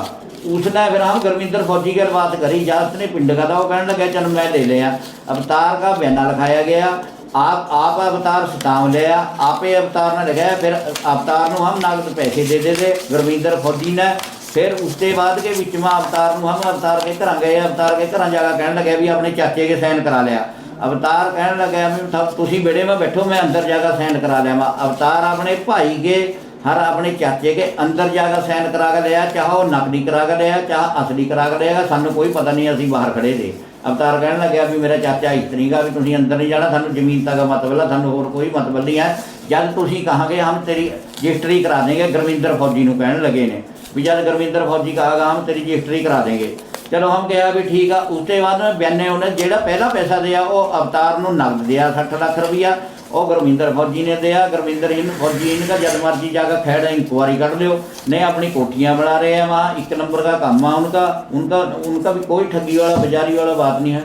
उसने फिर हम गुरविंदर फौजी की बात करी जास्त ने पिंड का था वो कहने लगा चल मैं ले लिया अवतार का बयाना लिखाया गया आप आप अवतार सताव लिया आपे अवतार ने लगाया फिर अवतार ਨੂੰ हम नगद पैसे दे देते गुरविंदर फौजी ने ਫਿਰ ਉਸ ਤੋਂ ਬਾਅਦ ਕੇ ਵਿੱਚ ਮੈਂ ਅਵਤਾਰ ਨੂੰ ਹਮ ਅਵਤਾਰ ਕੇ ਘਰਾਂ ਗਏ, ਅਵਤਾਰ ਕੇ ਘਰਾਂ ਜਾ ਕੇ ਕਹਿਣ ਲੱਗਿਆ ਵੀ ਆਪਣੇ ਚਾਚੇ ਕੇ ਸਾਈਨ ਕਰਾ ਲਿਆ। ਅਵਤਾਰ ਕਹਿਣ ਲੱਗਿਆ ਵੀ ਥ- ਤੁਸੀਂ ਬੇੜੇ ਮੈਂ ਬੈਠੋ, ਮੈਂ ਅੰਦਰ ਜਾ ਕੇ ਸਾਈਨ ਕਰਾ ਲਿਆ ਮੈਂ ਅਵਤਾਰ ਆਪਣੇ ਭਾਈ ਕੇ, ਹਰ ਆਪਣੇ ਚਾਚੇ ਕੇ ਅੰਦਰ ਜਾ ਕੇ ਸਾਈਨ ਕਰਾ ਕੇ ਲਿਆ, ਚਾਹੇ ਉਹ ਨਕਦੀ ਕਰਾ ਕੇ ਲਿਆ, ਚਾਹ ਅਸਲੀ ਕਰਾ ਕੇ ਲਿਆ, ਸਾਨੂੰ ਕੋਈ ਪਤਾ ਨਹੀਂ ਅਸੀਂ ਬਾਹਰ ਖੜੇ ਦੇ ਅਵਤਾਰ ਕਹਿਣ ਲੱਗਿਆ ਵੀ ਮੇਰਾ ਚਾਚਾ ਇਸ ਤਰੀਕਾ ਵੀ ਤੁਸੀਂ ਅੰਦਰ ਨਹੀਂ ਜਾਣਾ, ਸਾਨੂੰ ਜ਼ਮੀਨ ਤੱਕ ਮਤਲਬ ਹੈ ਸਾਨੂੰ ਹੋਰ ਕੋਈ ਮਤਲਬ ਨਹੀਂ ਹੈ ਜਦ ਤੁਸੀਂ ਕਹਾਂਗੇ, ਹਮ ਤੇਰੀ ਰਜਿਸਟਰੀ ਕਰਾ ਦੇंगे ਗੁਰਵਿੰਦਰ ਫੌਜੀ ਨੂੰ ਕਹਿਣ ਲੱਗੇ ਨੇ। ਵੀ ਜਦ ਗੁਰਵਿੰਦਰ ਫੌਜੀ ਕਾ ਆਗਾਮ ਤੇਰੀ ਰਜਿਸਟਰੀ ਕਰਾ ਦੇਗੇ ਚਲੋ ਹਮ ਕਿਹਾ ਵੀ ਠੀਕ ਆ ਉਸ ਤੋਂ ਬਾਅਦ ਬੈਨੇ ਉਹਨੇ ਜਿਹੜਾ ਪਹਿਲਾ ਪੈਸਾ ਦਿਆ, ਉਹ ਅਵਤਾਰ ਨੂੰ ਨਗਦ ਦਿਆ 60 ਲੱਖ ਰੁਪਇਆ ਉਹ ਗੁਰਵਿੰਦਰ ਫੌਜੀ ਨੇ ਦਿਆ ਗੁਰਵਿੰਦਰ ਇਹਨ ਫੌਜੀ ਇਹਨਾਂ ਦਾ ਜਦ ਮਰਜ਼ੀ ਜਾ ਕੇ ਖੈੜ ਇਨਕੁਆਰੀ ਕੱਢ ਲਿਓ। ਨੇ ਆਪਣੀ ਕੋਠੀਆਂ ਬਣਾ ਰਹੇ ਆ ਵਾ ਇੱਕ ਨੰਬਰ ਦਾ ਕੰਮ ਆ ਉਨ੍ਹਾਂ ਉਨ੍ਹਾਂ ਉਨ੍ਹਾਂ ਵੀ ਕੋਈ ਠੱਗੀ ਵਾਲਾ, ਬਜ਼ਾਰੀ ਵਾਲਾ ਬਾਤ ਨਹੀਂ ਹੈ।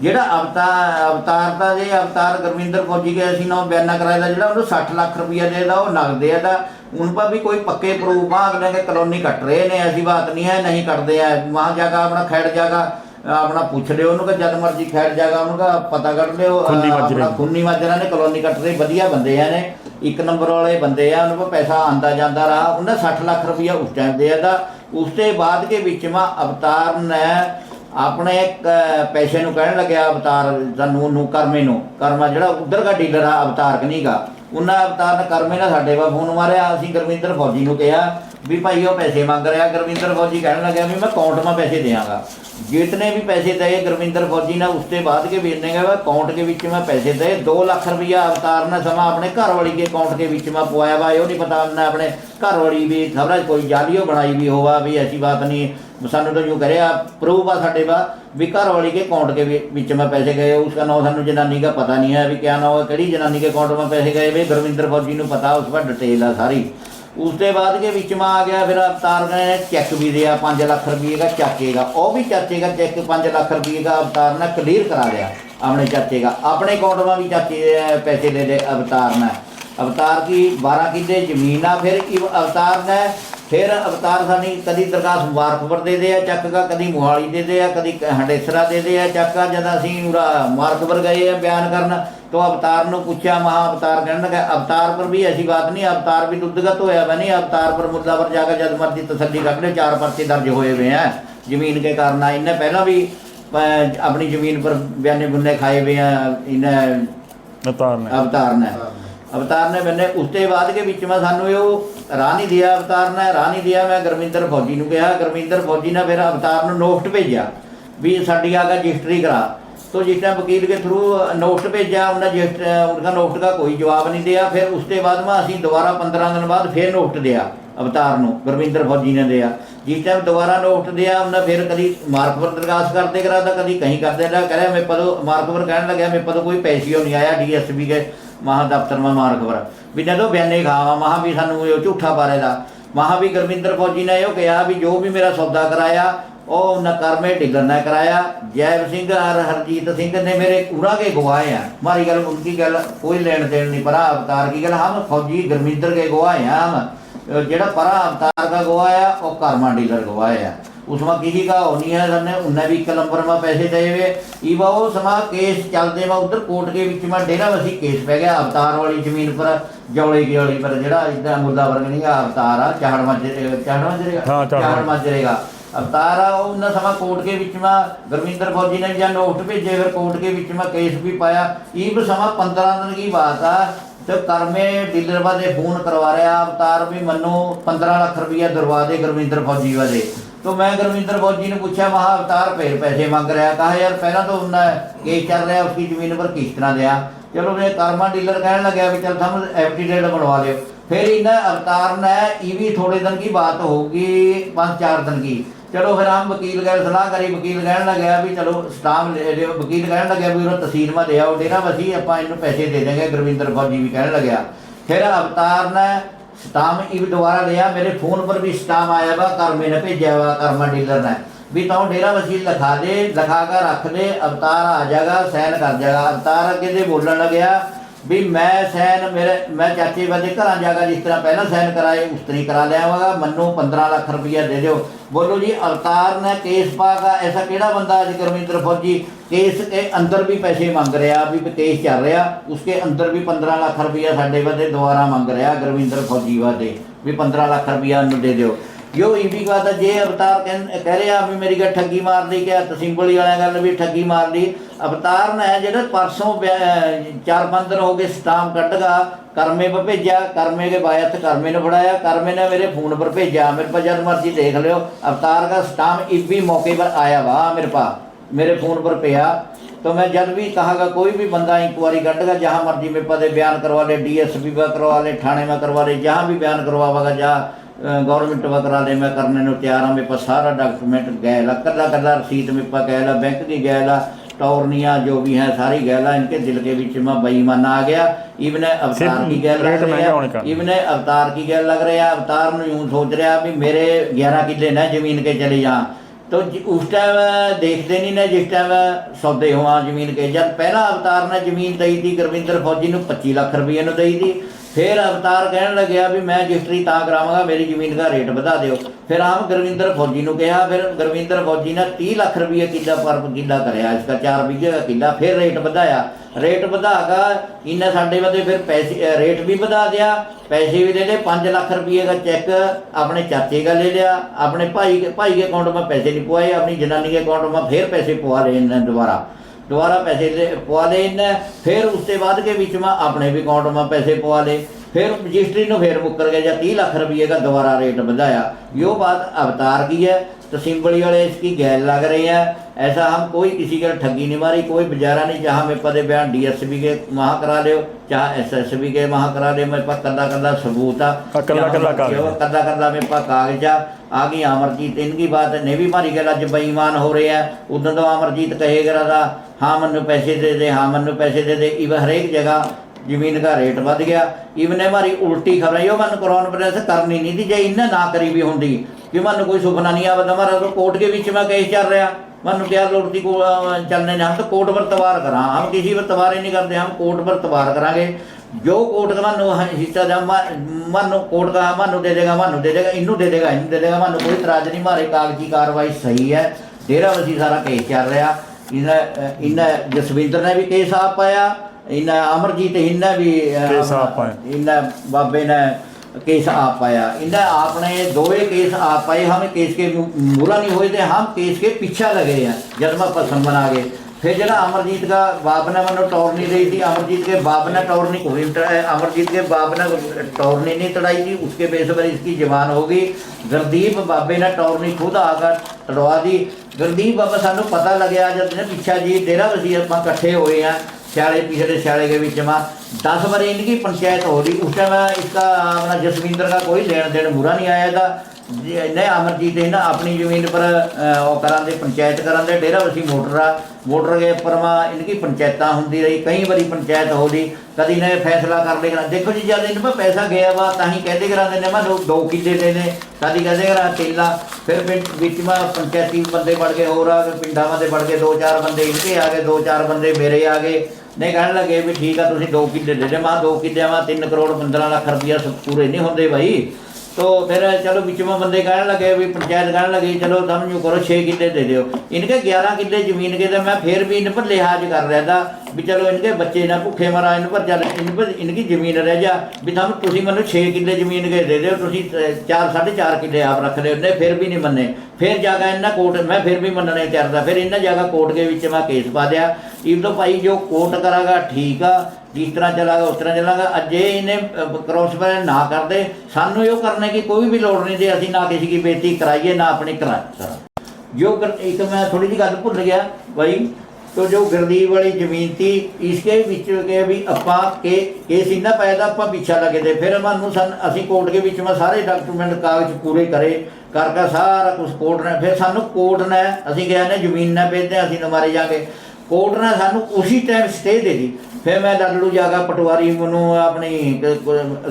ਜਿਹੜਾ ਅਵਤਾਰ ਅਵਤਾਰ ਦਾ ਜੇ ਅਵਤਾਰ ਗੁਰਵਿੰਦਰ ਫੌਜੀ ਕੇ ਅਸੀਂ ਨਾ ਬਿਆਨਾ ਕਰਾਇਆ ਜਿਹੜਾ, ਉਹਨੂੰ 60 ਲੱਖ ਰੁਪਇਆ ਦੇਦਾ ਉਹ ਨਗਦ ਦੇਦਾ उन पर भी कोई पक्के प्रूफ आ अगले के कॉलोनी कट रहे ने ऐसी बात नहीं है नहीं कटते हैं वहाँ जाकर अपना खैड़ जाकर अपना पूछ लियो ਉਹਨੂੰ ਕਿ ਜਦ ਮਰਜੀ ਖੈੜ ਜਾਗਾ ਉਹਨੂੰ ਕਾ ਪਤਾ ਕਰ ਲਿਓ ਖੁੰਨੀ ਮਾਜਰੇ। ਆਪਣਾ ਖੁੰਨੀ ਮਾਜਰਾ ਨੇ ਕਲੋਨੀ ਕੱਟ ਰਹੇ ਵਧੀਆ ਬੰਦੇ ਆ ਨੇ ਇੱਕ ਨੰਬਰ ਵਾਲੇ ਬੰਦੇ ਆ ਉਹਨਾਂ ਕੋਲ ਪੈਸਾ ਆਂਦਾ ਜਾਂਦਾ ਰਹਾ ਉਹਨੇ 60 ਲੱਖ ਰੁਪਇਆ ਉਸ ਟਾਈਮ ਦੇ ਦਾ ਉਸ ਤੋਂ ਬਾਅਦ ਕੇ ਵਿੱਚ ਮਾ ਅਵਤਾਰ ਨੇ ਆਪਣੇ ਇੱਕ ਪੈਸੇ ਨੂੰ ਕਹਿਣ ਲੱਗਿਆ ਅਵਤਾਰ ਸਾਨੂੰ ਨੂੰ ਕਰਮੇ ਨੂੰ ਕਰਮਾ ਜਿਹੜਾ ਉਧਰ ਦਾ ਡੀਲਰ ਆ ਅਵਤਾਰ ਕਨੀ ਦਾ ਉਹਨਾਂ ਅਵਤਾਰ ਨੇ ਕਰਮੇ ਨੇ ਸਾਡੇ ਵਾ ਫੋਨ ਮਾਰਿਆ, ਅਸੀਂ ਗੁਰਵਿੰਦਰ ਫੌਜੀ ਨੂੰ ਕਿਹਾ ਵੀ ਭਾਈ ਉਹ ਪੈਸੇ ਮੰਗ ਰਿਹਾ ਗੁਰਵਿੰਦਰ ਫੌਜੀ ਕਹਿਣ ਲੱਗਿਆ ਵੀ ਮੈਂ ਅਕਾਊਂਟ ਮਾ ਪੈਸੇ ਦੇਵਾਂਗਾ। जितने भी पैसे दे गुरविंदर फौजी ने उसके बाद के भेजने गए वह अकाउंट के बीच में पैसे दे दो लाख रुपया अवतार ने समा अपने घर वाली के अकाउंट के बीच में पवाया वा यो नहीं पता हमने अपने घर वाली भी खबर कोई जालियो बनाई भी होवा भी ऐसी बात नहीं सानू तो यूँ करे प्रूफ आ साढ़े बा भी घर वाली के अकाउंट के भी- बीच में पैसे गए उसका नाम सानू जनानी का पता नहीं है भी क्या नाम है कड़ी जनानी के अकाउंट में पैसे गए भी गुरविंदर फौजी ਨੂੰ पता उस पर डिटेल है सारी ਉਸ ਦੇ ਬਾਅਦ ਕੇ ਵਿੱਚ ਮਾ ਆ ਗਿਆ, ਫਿਰ ਅਵਤਾਰ ਨੇ ਚੈੱਕ ਵੀ ਦਿਆ 5 ਲੱਖ ਰੁਪਏ ਦਾ ਚਾਚੇ ਦਾ। ਉਹ ਵੀ ਚਾਚੇ ਦਾ ਚੈੱਕ 5 ਲੱਖ ਰੁਪਏ ਦਾ ਅਵਤਾਰ ਨੇ ਕਲੀਅਰ ਕਰਾ ਲਿਆ, ਆਪਣੇ ਚਾਚੇ ਦਾ। ਆਪਣੇ ਅਕਾਊਂਟ ਵੀ ਚਾਚੇ ਦੇ ਪੈਸੇ ਲੈ ਲੈ ਅਵਤਾਰ ਨੇ ਅਵਤਾਰ ਦੀ 12 ਕਿੱਲੇ ਜ਼ਮੀਨ ਆ, ਫਿਰ ਅਵਤਾਰ ਨੇ ਫਿਰ ਅਵਤਾਰ ਸਾਡੀ ਕਦੀ ਦਰਗਾਹ ਮੁਬਾਰਕਪੁਰ ਦੇ ਦੇ ਆ ਚੱਕਗਾ ਕਦੀ ਮੁਹਾਲੀ ਦੇ ਦੇ ਆ ਕਦੀ ਹੰਡੇਸਰਾ ਦੇ ਦੇ ਆ ਚੱਕਾ ਜਦ ਅਸੀਂ ਉਰਾ ਮਾਰਕਪੁਰ ਗਏ ਆ ਬਿਆਨ ਕਰਨ ਤੋ ਅਵਤਾਰ ਨੂੰ ਪੁੱਛਿਆ ਮਹਾ ਅਵਤਾਰ ਕਹਿਣ ਲੱਗਾ ਅਵਤਾਰ ਪਰ ਵੀ ਐਸੀ ਬਾਤ ਨਹੀਂ ਅਵਤਾਰ ਵੀ ਦੁੱਧਗਤ ਹੋਇਆ ਬਣੀ ਅਵਤਾਰ ਪਰ ਮੁੱਦਾ ਪਰ ਜਾ ਕੇ ਜਦ ਮਰਜ਼ੀ ਤਸੱਲੀ ਕਰ ਲੈ ਚਾਰ ਪਰਚੇ ਦਰਜ ਹੋਏ ਹੋਏ ਆ ਜ਼ਮੀਨ ਕੇ ਕਾਰਨ ਆ ਇਹਨੇ ਪਹਿਲਾਂ ਵੀ ਆਪਣੀ ਜ਼ਮੀਨ ਪਰ ਬਿਆਨੇ ਬੁੰਨੇ ਖਾਏ ਹੋਏ ਆ ਇਹਨੇ ਅਵਤਾਰ ਨੇ। ਅਵਤਾਰ ਨੇ। ਅਵਤਾਰ ਨੇ ਮੈਨੇ ਉਸ ਤੋਂ ਬਾਅਦ ਕੇ ਵਿੱਚ ਮੈਂ ਸਾਨੂੰ ਇਹ ਰਾਹ ਨਹੀਂ ਦਿਆ, ਅਵਤਾਰ ਨੇ ਰਾਹ ਨਹੀਂ ਦਿਆ, ਮੈਂ ਗਰਮਿੰਦਰ ਫੌਜੀ ਨੂੰ ਕਿਹਾ, ਗਰਮਿੰਦਰ ਫੌਜੀ ਨੇ ਫਿਰ ਅਵਤਾਰ ਨੂੰ ਨੋਟ ਭੇਜਿਆ ਵੀ ਸਾਡੀ ਆਗਾ ਰਜਿਸਟਰੀ ਕਰਾ। तो जिसने वकील के थ्रू नोट भेजा उन्हें उनका ਦਾ ਕੋਈ ਜਵਾਬ ਨਹੀਂ ਦਿਆ, ਫਿਰ ਉਸ उसके ਬਾਅਦ ਮੈਂ ਅਸੀਂ ਦੁਬਾਰਾ पंद्रह ਦਿਨ ਬਾਅਦ ਫਿਰ ਨੋਟ ਦਿਆ ਅਵਤਾਰ ਨੂੰ ਗੁਰਵਿੰਦਰ ਫੌਜੀ ਨੇ ਦਿਆ। ਜਿਸ ਟਾਈਮ ਦੁਬਾਰਾ ਨੋਟ ਦਿਆ, ਉਹਨਾਂ ਫਿਰ ਕਦੀ ਮਾਰਕ ਪਰ ਦਰਗਾਸ ਕਰਦੇ ਕਰਾਦਾ, ਕਦੀ ਕਹੀਂ ਕਰਦੇ ਨਾ ਕਰਿਆ ਮੇ ਪਦੋ ਮਾਰਕ ਪਰ ਕਹਿਣ ਲੱਗਿਆ ਮੇ ਪਦੋਂ ਕੋਈ ਪੈਸੇ ਪੈਸੀਓ ਨਹੀਂ ਆਇਆ, ਡੀਐਸਪੀ ਕੇ ਮਹਾ ਦਫ਼ਤਰ ਮਾ ਮਾਰ ਖਬਰ ਵੀ ਲੈ ਲੋ ਬਿਆਨੇ ਖਾਵਾ, ਮਹਾ ਵੀ ਸਾਨੂੰ ਇਹ ਝੂਠਾ ਬਾਰੇ ਦਾ। ਮਹਾ ਵੀ ਗੁਰਵਿੰਦਰ ਫੌਜੀ ਨੇ ਇਹ ਕਿਹਾ ਵੀ ਜੋ ਵੀ ਮੇਰਾ ਸੌਦਾ ਕਰਾਇਆ, ਉਹ ਨਕਰਮੇ ਢਿੱਲਰ ਨਾ ਕਰਾਇਆ। ਜੈਬ ਸਿੰਘ ਹਰ ਹਰਜੀਤ ਸਿੰਘ ਨੇ ਮੇਰੇ ਉਰਾ ਕੇ ਗਵਾਏ ਆ। ਮਾਰੀ ਗੱਲ ਉਨਕੀ ਗੱਲ, ਕੋਈ ਲੈਣ ਦੇਣ ਨਹੀਂ, ਪਰ ਅਵਤਾਰ ਕੀ ਗੱਲ, ਹਮ ਫੌਜੀ ਗੁਰਵਿੰਦਰ ਕੇ ਗਵਾਏ ਆ ਜਿਹੜਾ ਪਰਾ ਅਵਤਾਰ ਦਾ ਗਵਾਇਆ, ਉਹ ਕਰਮਾ ਡੀਲਰ ਗਵਾਇਆ उसमें किसी का हो नहीं है हमने उन्हें भी एक नंबर में पैसे दे हुए ईवा वो समा केस चलते में उधर कोर्ट के बीच में डेरा वसी केस पै गया अवतार वाली जमीन पर जौले की वाली पर जेड़ा इधर मुद्दा वर्ग नहीं है अवतार आ चाहड़ मजरे चाहड़ मजरेगा हाँ, चाहड़ चाहड़ ਮੱਜਰੇਗਾ ਅਵਤਾਰ ਆ ਉਹਨਾਂ ਸਮਾਂ ਕੋਰਟ ਕੇ ਵਿੱਚ ਮਾ ਗੁਰਵਿੰਦਰ ਫੌਜੀ ਨੇ ਜਾਂ ਨੋਟ ਭੇਜੇ ਫਿਰ ਕੋਰਟ ਕੇ ਵਿੱਚ ਮਾ ਕੇਸ ਵੀ ਪਾਇਆ ਇਹ ਵੀ ਸਮਾਂ 15 ਦਿਨ ਦੀ ਬਾਤ ਆ ਤੇ ਕਰਮੇ ਡੀਲਰ ਵਾਲੇ ਫੋਨ ਕਰਵਾ ਰਿਹਾ, ਅਵਤਾਰ ਵੀ ਮੰਨੋ 15 ਲੱਖ ਰੁਪਇਆ ਦਰਵਾ ਦੇ ਗੁਰਵਿੰਦਰ ਫੌਜੀ ਵਾਲੇ। ਤੋਂ ਮੈਂ ਗੁਰਵਿੰਦਰ ਫੌਜੀ ਨੂੰ ਪੁੱਛਿਆ ਮਹਾ ਅਵਤਾਰ ਫੇਰ ਪੈਸੇ ਮੰਗ ਰਿਹਾ। ਕਹਾ, ਯਾਰ, ਪਹਿਲਾਂ ਤੋਂ ਹੁੰਦਾ ਕੇਸ ਚੱਲ ਰਿਹਾ ਉਸਦੀ ਜ਼ਮੀਨ ਪਰ ਕਿਸ਼ਤਾਂ ਦਿਆ। ਚਲੋ ਮੇਰੇ ਕਰਮਾ ਡੀਲਰ ਕਹਿਣ ਲੱਗਿਆ ਵੀ ਚਲ ਸਾਨੂੰ ਐਫਟੀਡੇਟ ਬਣਵਾ ਦਿਓ। ਫਿਰ ਇਹਨਾਂ, ਅਵਤਾਰ ਨੇ, ਇਹ ਵੀ ਥੋੜੇ ਦਿਨ ਦੀ ਬਾਤ ਹੋਊਗੀ 5-4 ਦਿਨ ਦੀ। ਚਲੋ ਫਿਰ ਆਮ ਵਕੀਲ ਗਏ ਸਲਾਹ ਕਰੀ ਵਕੀਲ ਕਹਿਣ ਲੱਗਿਆ ਵੀ ਚਲੋ ਸਟਾਫ ਵਕੀਲ ਕਹਿਣ ਲੱਗਿਆ ਵੀ ਉਹਨੂੰ ਤਸੀਲ ਮਾ ਦੇ ਆਓ ਡੇਰਾ ਵਸੀ ਆਪਾਂ ਇਹਨੂੰ ਪੈਸੇ ਦੇ ਦੇਂਗੇ ਗੁਰਵਿੰਦਰ ਫੌਜੀ ਵੀ ਕਹਿਣ ਲੱਗਿਆ। ਫਿਰ ਅਵਤਾਰ ਨੇ ਸਟਾਮ ਇਹ ਵੀ ਦੁਬਾਰਾ ਲਿਆ, ਮੇਰੇ ਫੋਨ ਪਰ ਵੀ ਸਟਾਮ ਆਇਆ ਵਾ, ਕਰਮੇ ਨੇ ਭੇਜਿਆ ਵਾ, ਕਰਮਾ ਡੀਲਰ ਨੇ। ਵੀ ਤਾਂ ਡੇਰਾ ਵਸੀਲ ਲਿਖਾ ਦੇ, ਲਿਖਾ ਕੇ ਰੱਖ ਦੇ, ਅਵਤਾਰ ਆ ਜਾਗਾ ਸੈਨ ਕਰ ਜਾਗਾ ਅਵਤਾਰ ਅੱਗੇ ਦੇ ਬੋਲਣ ਲੱਗਿਆ ਵੀ ਮੈਂ ਸਾਈਨ ਮੇਰੇ, ਮੈਂ ਚਾਚੇ ਵਾਦੇ ਘਰਾਂ ਜਾਗਾ ਜਿਸ ਤਰ੍ਹਾਂ ਪਹਿਲਾਂ ਸਾਈਨ ਕਰਾਏ, ਉਸ ਤਰ੍ਹਾਂ ਹੀ ਕਰਾ ਲਿਆਵਾਂਗਾ ਮੈਨੂੰ 15 ਲੱਖ ਰੁਪਇਆ ਦੇ ਦਿਓ। ਬੋਲੋ ਜੀ, ਅਵਤਾਰ ਨੇ ਕੇਸ ਪਾਗਾ ਐਸਾ ਕਿਹੜਾ ਬੰਦਾ ਅੱਜ ਗੁਰਮਿੰਦਰ ਫੌਜੀ? ਕੇਸ ਕੇ ਅੰਦਰ ਵੀ ਪੈਸੇ ਮੰਗ ਰਿਹਾ, ਵੀ ਕੇਸ ਚੱਲ ਰਿਹਾ। ਉਸਕੇ ਅੰਦਰ ਵੀ 15 ਲੱਖ ਰੁਪਇਆ ਸਾਡੇ ਵਾਦੇ ਦੁਬਾਰਾ ਮੰਗ ਰਿਹਾ ਗੁਰਵਿੰਦਰ ਫੌਜੀ ਵਾਦੇ ਵੀ 15 ਲੱਖ ਰੁਪਇਆ ਨੂੰ ਦੇ ਦਿਓ। ਜੋ ਇਹ ਵੀ ਗੱਲ ਜੇ ਅਵਤਾਰ ਕਹਿੰ- ਕਹਿ ਰਿਹਾ ਵੀ ਮੇਰੀ ਗੱਲ ਠੱਗੀ ਮਾਰ ਲਈ ਕਿ ਤਸਿੰਬਲੀ ਵਾਲਿਆਂ ਗੱਲ ਵੀ ਠੱਗੀ ਮਾਰ ਲਈ ਅਵਤਾਰ ਨੇ ਜਿਹੜਾ ਪਰਸੋਂ ਬਿਆ- ਚਾਰ ਪੰਜ ਦਿਨ ਹੋ ਗਏ ਸਟਾਮ ਕੱਢਗਾ ਕਰਮੇ ਪਰ ਭੇਜਿਆ ਕਰਮੇ ਕੇ ਬਾਇਤ ਕਰਮੇ ਨੇ ਫੜਾਇਆ ਕਰਮੇ ਨੇ ਮੇਰੇ ਫੋਨ ਪਰ ਭੇਜਿਆ ਮੇਰੇ ਪਾ ਜਦ ਮਰਜ਼ੀ ਦੇਖ ਲਿਓ ਅਵਤਾਰ ਦਾ ਸਟਾਮ ਇਸ ਵੀ ਮੌਕੇ पर आया वा मेरे पास मेरे फ़ोन पर पिया तो मैं जब भी कहागा कोई भी बंदा इंक्वायरी कटेगा जहाँ मर्जी में पदे बयान करवा ले डीएसपी में करवा ले थाने में करवा ले जहाँ भी बयान करवाएगा जहाँ गवर्नमेंट में करा ले मैं करने को तैयार हूँ मेरे पास सारा डॉक्यूमेंट गैला कदा कदा रसीद मेरे पास गैला बैंक की गैला टॉर्निया जो भी है सारी गैला इनके दिल के बीच में बेईमाना आ गया इवन अवतार सिर्फ की गैल रेट लग रही महंगा होने का। है इवन अवतार की गैल लग रही है अवतार ਨੂੰ यूं सोच रहा भी मेरे 11 किले ना जमीन के चले जा तो ज- उस टाइम देखते नहीं ना जिस टाइम सौदे हुआ जमीन के जब पहला अवतार ने जमीन दई थी गुरविंदर फौजी ਨੂੰ 25 ਲੱਖ ਰੁਪਏ ਨੂੰ ਦਈ थी ਫਿਰ ਅਵਤਾਰ ਕਹਿਣ ਲੱਗਿਆ ਵੀ ਮੈਂ ਰਜਿਸਟਰੀ ਤਾਂ ਕਰਾਵਾਂਗਾ, ਮੇਰੀ ਜ਼ਮੀਨ ਦਾ ਰੇਟ ਵਧਾ ਦਿਓ। ਫਿਰ ਆਮ ਗੁਰਵਿੰਦਰ ਫੌਜੀ ਨੂੰ ਕਿਹਾ, ਫਿਰ ਗੁਰਵਿੰਦਰ ਫੌਜੀ ਨੇ 30 ਲੱਖ ਰੁਪਏ ਕਿੱਲਾ ਪਰ ਕਿੱਲਾ ਕਰਿਆ, ਇਸ ਦਾ 4 ਵਿਗੇ ਦਾ ਕਿੱਲਾ, ਫਿਰ ਰੇਟ ਵਧਾਇਆ। ਰੇਟ ਵਧਾਗਾ ਇਹਨਾਂ ਸਾਡੇ ਵਾਦੇ ਫਿਰ ਪੈਸੇ ਰੇਟ ਵੀ ਵਧਾ ਦਿਆ, ਪੈਸੇ ਵੀ ਦੇ ਦੇ 5 ਲੱਖ ਰੁਪਏ ਦਾ ਚੈੱਕ ਆਪਣੇ ਚਾਚੇ ਦਾ ਲੈ ਲਿਆ, ਆਪਣੇ ਭਾਈ ਭਾਈ ਦੇ ਅਕਾਊਂਟ ਮੈਂ ਪੈਸੇ ਨਹੀਂ ਪਵਾਏ ਆਪਣੀ ਜਨਾਨੀ ਦੇ ਅਕਾਊਂਟ ਮੈਂ ਫਿਰ ਪੈਸੇ ਪਵਾ ਲਏ ਦੁਬਾਰਾ दोबारा दोबारा पैसे ले पवा ले इन्हें फिर उसके बाद के बीच में अपने भी अकाउंट में पैसे पवा ले फिर रजिस्ट्री ਨੂੰ फिर मुकर गया या 30 लाख रुपये का दोबारा रेट बढ़ाया यो बात अवतार की है तसिम्बड़ी वाले इसकी गैर लग रहे हैं ऐसा हम कोई किसी का ठगी नहीं मारी कोई बेचारा नहीं चाहे मेरे पदे बयान डीएसपी के वहाँ करा लियो चाहे एसएसबी के वहाँ करा लियो मेरे पास कदा कदा सबूत आ हाँ, कल्ला- कल्ला कागज। कदा कदा मेरे पास कागज आ आ गई अमरजीत इनकी बात ने भी मारी गल अज बेईमान हो रहे हैं उधर तो अमरजीत कहेगा दा ਹਾਂ, ਮੈਨੂੰ ਪੈਸੇ ਦੇ ਦੇ, ਹਾਂ, ਮੈਨੂੰ ਪੈਸੇ ਦੇ ਦੇ। ਇਹ ਹਰੇਕ ਜਗ੍ਹਾ ਜ਼ਮੀਨ ਦਾ ਰੇਟ ਵੱਧ ਗਿਆ। ਇਵਨ ਇਹ ਮਾਰੀ ਉਲਟੀ ਖਬਰ ਹੈ ਉਹ ਮੈਨੂੰ ਕਰਾਉਣ ਪ੍ਰੈਸ ਕਰਨੀ ਨਹੀਂ ਦੀ ਜੇ ਇਹਨਾਂ ਨਾ ਕਰੀ ਵੀ ਹੁੰਦੀ ਕਿ ਮੈਨੂੰ ਕੋਈ ਸੁਪਨਾ ਨਹੀਂ ਆਵਦਾ ਮਾਰਾ ਤਾਂ ਕੋਰਟ ਦੇ ਵਿੱਚ ਮੈਂ ਕੇਸ ਚੱਲ ਰਿਹਾ। ਮੈਨੂੰ ਕਿਆ ਲੋੜ ਦੀ ਕੋ ਚੱਲਨੇ ਨਾ ਤਾਂ ਕੋਰਟ ਪਰ ਤਵਾਰ ਕਰਾਂ। ਹਮ ਕਿਸੇ ਪਰ ਤਵਾਰ ਨਹੀਂ ਕਰਦੇ, ਹਮ ਕੋਰਟ ਪਰ ਤਵਾਰ ਕਰਾਂਗੇ। ਜੋ ਕੋਰਟ ਦਾ ਮਨ ਹਿੱਸਾ ਦਾ ਮਨ ਕੋਰਟ ਦਾ ਮਨ ਦੇ ਦੇਗਾ, ਮਨ ਦੇ ਦੇਗਾ, ਇਹਨੂੰ ਦੇ ਦੇਗਾ, ਇਹਨੂੰ ਦੇ ਦੇਗਾ। ਮਨ ਕੋਈ ਤਰਾਜ ਨਹੀਂ, ਮਾਰੇ ਕਾਗਜ਼ੀ ਕਾਰਵਾਈ ਸਹੀ ਹੈ। ਡੇਰਾ ਵਸੀ ਸਾਰਾ ਕੇਸ ਚੱਲ ਰਿਹਾ। केस चल रहा इन्हें इन्हें जसविंदर ने भी केस आप पाया इन्हें अमरजीत इन्हें भी अ, केस आप पाए। इन्हें बाबे ने केस आप पाया इन्हें आपने दोवे केस आप पाए हम केस के मु- मूला नहीं हुए थे हम केस के पीछे लगे हैं जब मैं पसंद बना गए ਫਿਰ ਜਿਹੜਾ ਅਮਰਜੀਤ ਦਾ ਬਾਪ ਨੇ ਮੈਨੂੰ ਨਹੀਂ ਲਈ ਸੀ, ਅਮਰਜੀਤ ਦੇ ਬਾਪ ਨੇ ਟੌਰਨੀ ਕੋਈ ਅਮਰਜੀਤ ਦੇ ਬਾਪ ਨੇ टोरनी नहीं तड़ाई थी उसके बेस पर इसकी जवान होगी गुरदीप बाबे ने टोरनी खुद आकर तड़वा दी ਗੁਰਦੀਪ ਬਾਬਾ, ਸਾਨੂੰ ਪਤਾ ਲੱਗਿਆ ਜਦ ਨੇ ਪਿੱਛਾ ਜੀ, ਡੇਰਾ ਵਜ਼ੀਰ ਆਪਾਂ ਇਕੱਠੇ ਹੋਏ ਆ, ਸਿਆਲੇ ਪਿਛਲੇ ਸਿਆਲੇ ਦੇ ਵਿੱਚ ਮਾ। 10 ਬਾਰੇ ਇਨਕੀ ਪੰਚਾਇਤ ਹੋ ਰਹੀ, ਉਸ ਟਾਈਮ ਇਸਕਾ ਆਪਣਾ ਜਸਵਿੰਦਰ ਦਾ ਕੋਈ ਲੈਣ ਦੇਣ ਮੂਰਾ ਨਹੀਂ ਆਇਆ ਦਾ ਨੇ ਅਮਰਜੀਤ ਇਹਨਾਂ ਆਪਣੀ ਜ਼ਮੀਨ ਪਰ ਉਹ ਕਰਾਂ ਦੇ ਪੰਚਾਇਤ ਕਰਾਂ ਦੇ ਡੇਰਾ ਵਸੀ ਮੋਟਰ ਆ। ਮੋਟਰ ਦੇ ਪਰਮਾ ਇਨਕੀ ਪੰਚਾਇਤਾਂ ਹੁੰਦੀ ਰਹੀ, ਕਈ ਵਾਰੀ ਪੰਚਾਇਤ ਹੋ ਹੋਦੀ ਕਦੀ ਨੇ ਫੈਸਲਾ ਕਰ ਲਿਆ ਦੇਖੋ ਜੀ, ਜਦ ਇਹਨਾਂ ਪਰ ਪੈਸਾ ਗਿਆ ਵਾ, ਤਾਂ ਹੀ ਕਹਦੇ ਕਰਾਂਦੇ ਨੇ, ਮੈਂ ਦੋ ਕਿੱਲੇ ਦੇ ਨੇ, ਕਦੀ ਕਹਿੰਦੇ ਕਰਾਂ ਤੇਲਾ, ਫਿਰ ਪਿੰਡ ਵਿੱਚ ਮਾ ਪੰਚਾਇਤੀ ਬੰਦੇ ਵੜ ਗਏ, ਹੋਰ ਆ ਕੇ ਪਿੰਡਾਂ ਵਾਂ ਦੇ ਵੜ ਗਏ ਦੋ ਚਾਰ ਬੰਦੇ ਇਨਕੇ ਆ ਗਏ ਦੋ ਚਾਰ ਬੰਦੇ ਮੇਰੇ ਆ ਗਏ, ਨੇ ਕਹਿਣ ਲੱਗੇ ਵੀ ਠੀਕ ਆ, ਤੁਸੀਂ ਦੋ ਕਿੱਲੇ ਦੇ ਦੇ, ਮਾ ਦੋ ਕਿੱਲੇ ਮਾ 3 ਕਰੋੜ 15 ਲੱਖ ਰੁਪਇਆ ਪੂਰੇ ਨਹੀਂ ਹੁੰਦੇ ਭਾਈ तो फिर चलो बीच में बंदे कहने लगे भी पंचायत कहने लगी चलो तुम यूँ करो छः किले दे दो इनके ग्यारह किले जमीन के तो मैं फिर भी इन पर लिहाज कर रहा था ਵੀ ਚਲੋ ਇਨਕੇ ਬੱਚੇ ਨਾ ਭੁੱਖੇ ਮਰਾ, ਇਹਨੂੰ ਪਰ ਚੱਲ ਇਨ ਇਨਕੀ ਜ਼ਮੀਨ ਰਹਿ ਜਾ। ਵੀ ਤੁਹਾਨੂੰ ਤੁਸੀਂ ਮੈਨੂੰ 6 ਕਿੱਲੇ ਜ਼ਮੀਨ ਕੇ ਦੇ ਦਿਓ, ਤੁਸੀਂ 4 4.5 ਕਿੱਲੇ ਆਪ ਰੱਖ ਲਿਓ ਨੇ ਫਿਰ ਵੀ ਨਹੀਂ ਮੰਨੇ। ਫਿਰ ਜਾ ਕੇ ਇਹਨਾਂ ਕੋਰਟ ਮੈਂ ਫਿਰ ਵੀ ਮੰਨਣੇ ਚੜਦਾ, ਫਿਰ ਇਹਨਾਂ ਜਾਗਾ ਕੋਰਟ ਦੇ ਵਿੱਚ ਮੈਂ ਕੇਸ ਪਾ ਦਿਆ। ਇਹ ਤੋਂ ਭਾਈ ਜੋ ਕੋਰਟ ਕਰਾਗਾ, ਠੀਕ ਆ, ਜਿਸ ਤਰ੍ਹਾਂ ਚਲਾਗਾ, ਉਸ ਤਰ੍ਹਾਂ ਚਲਾਗਾ, ਅਜੇ ਇਹਨੇ ਕ੍ਰੋਸ ਪਰ ਨਾ ਕਰਦੇ। ਸਾਨੂੰ ਇਹੋ ਕਰਨੇ ਕੀ ਕੋਈ ਵੀ ਲੋੜ ਨਹੀਂ ਦੇ ਅਸੀਂ ਨਾ ਕਿਸੇ ਦੀ ਬੇਤੀ ਕਰਾਈਏ, ਨਾ ਆਪਣੀ ਕਰਾਈਏ ਜੋ ਇੱਕ ਮੈਂ ਥੋੜੀ ਜੀ ਗੱਲ ਭੁੱਲ ਗਿਆ, ਭਾਈ तो जो ਗਰਦੀਪ ਵਾਲੀ ਜ਼ਮੀਨ ਤੀ ਇਸਕੇ ਵਿੱਚ ਕੇ ਵੀ ਆਪਾਂ ਕੇ ਕੇਸ ਇੰਨਾ ਪਾਇਆ ਤਾਂ ਆਪਾਂ ਪਿੱਛਾ ਲੱਗੇ ਤੇ ਫਿਰ ਸਾਨੂੰ ਸਨ, ਅਸੀਂ ਕੋਰਟ ਦੇ ਵਿੱਚ ਮੈਂ ਸਾਰੇ ਡਾਕੂਮੈਂਟ ਕਾਗਜ਼ ਪੂਰੇ ਕਰੇ ਕਰ ਸਾਰਾ ਕੁਝ ਕੋਰਟ ਨੇ, ਫਿਰ ਸਾਨੂੰ ਕੋਰਟ ਨੇ, ਅਸੀਂ ਗਿਆ ਨੇ ਜ਼ਮੀਨ ਨਾ ਵੇਚਦੇ, ਅਸੀਂ ਨਾ ਮਾਰੇ ਜਾਗੇ ਕੋਰਟ ਨੇ ਸਾਨੂੰ ਉਸੇ ਟਾਈਮ ਸਟੇ ਦੇ ਦੀ ਫਿਰ ਮੈਂ ਲੱਡੂ ਜਾਗਾ ਪਟਵਾਰੀ ਮੈਨੂੰ ਆਪਣੀ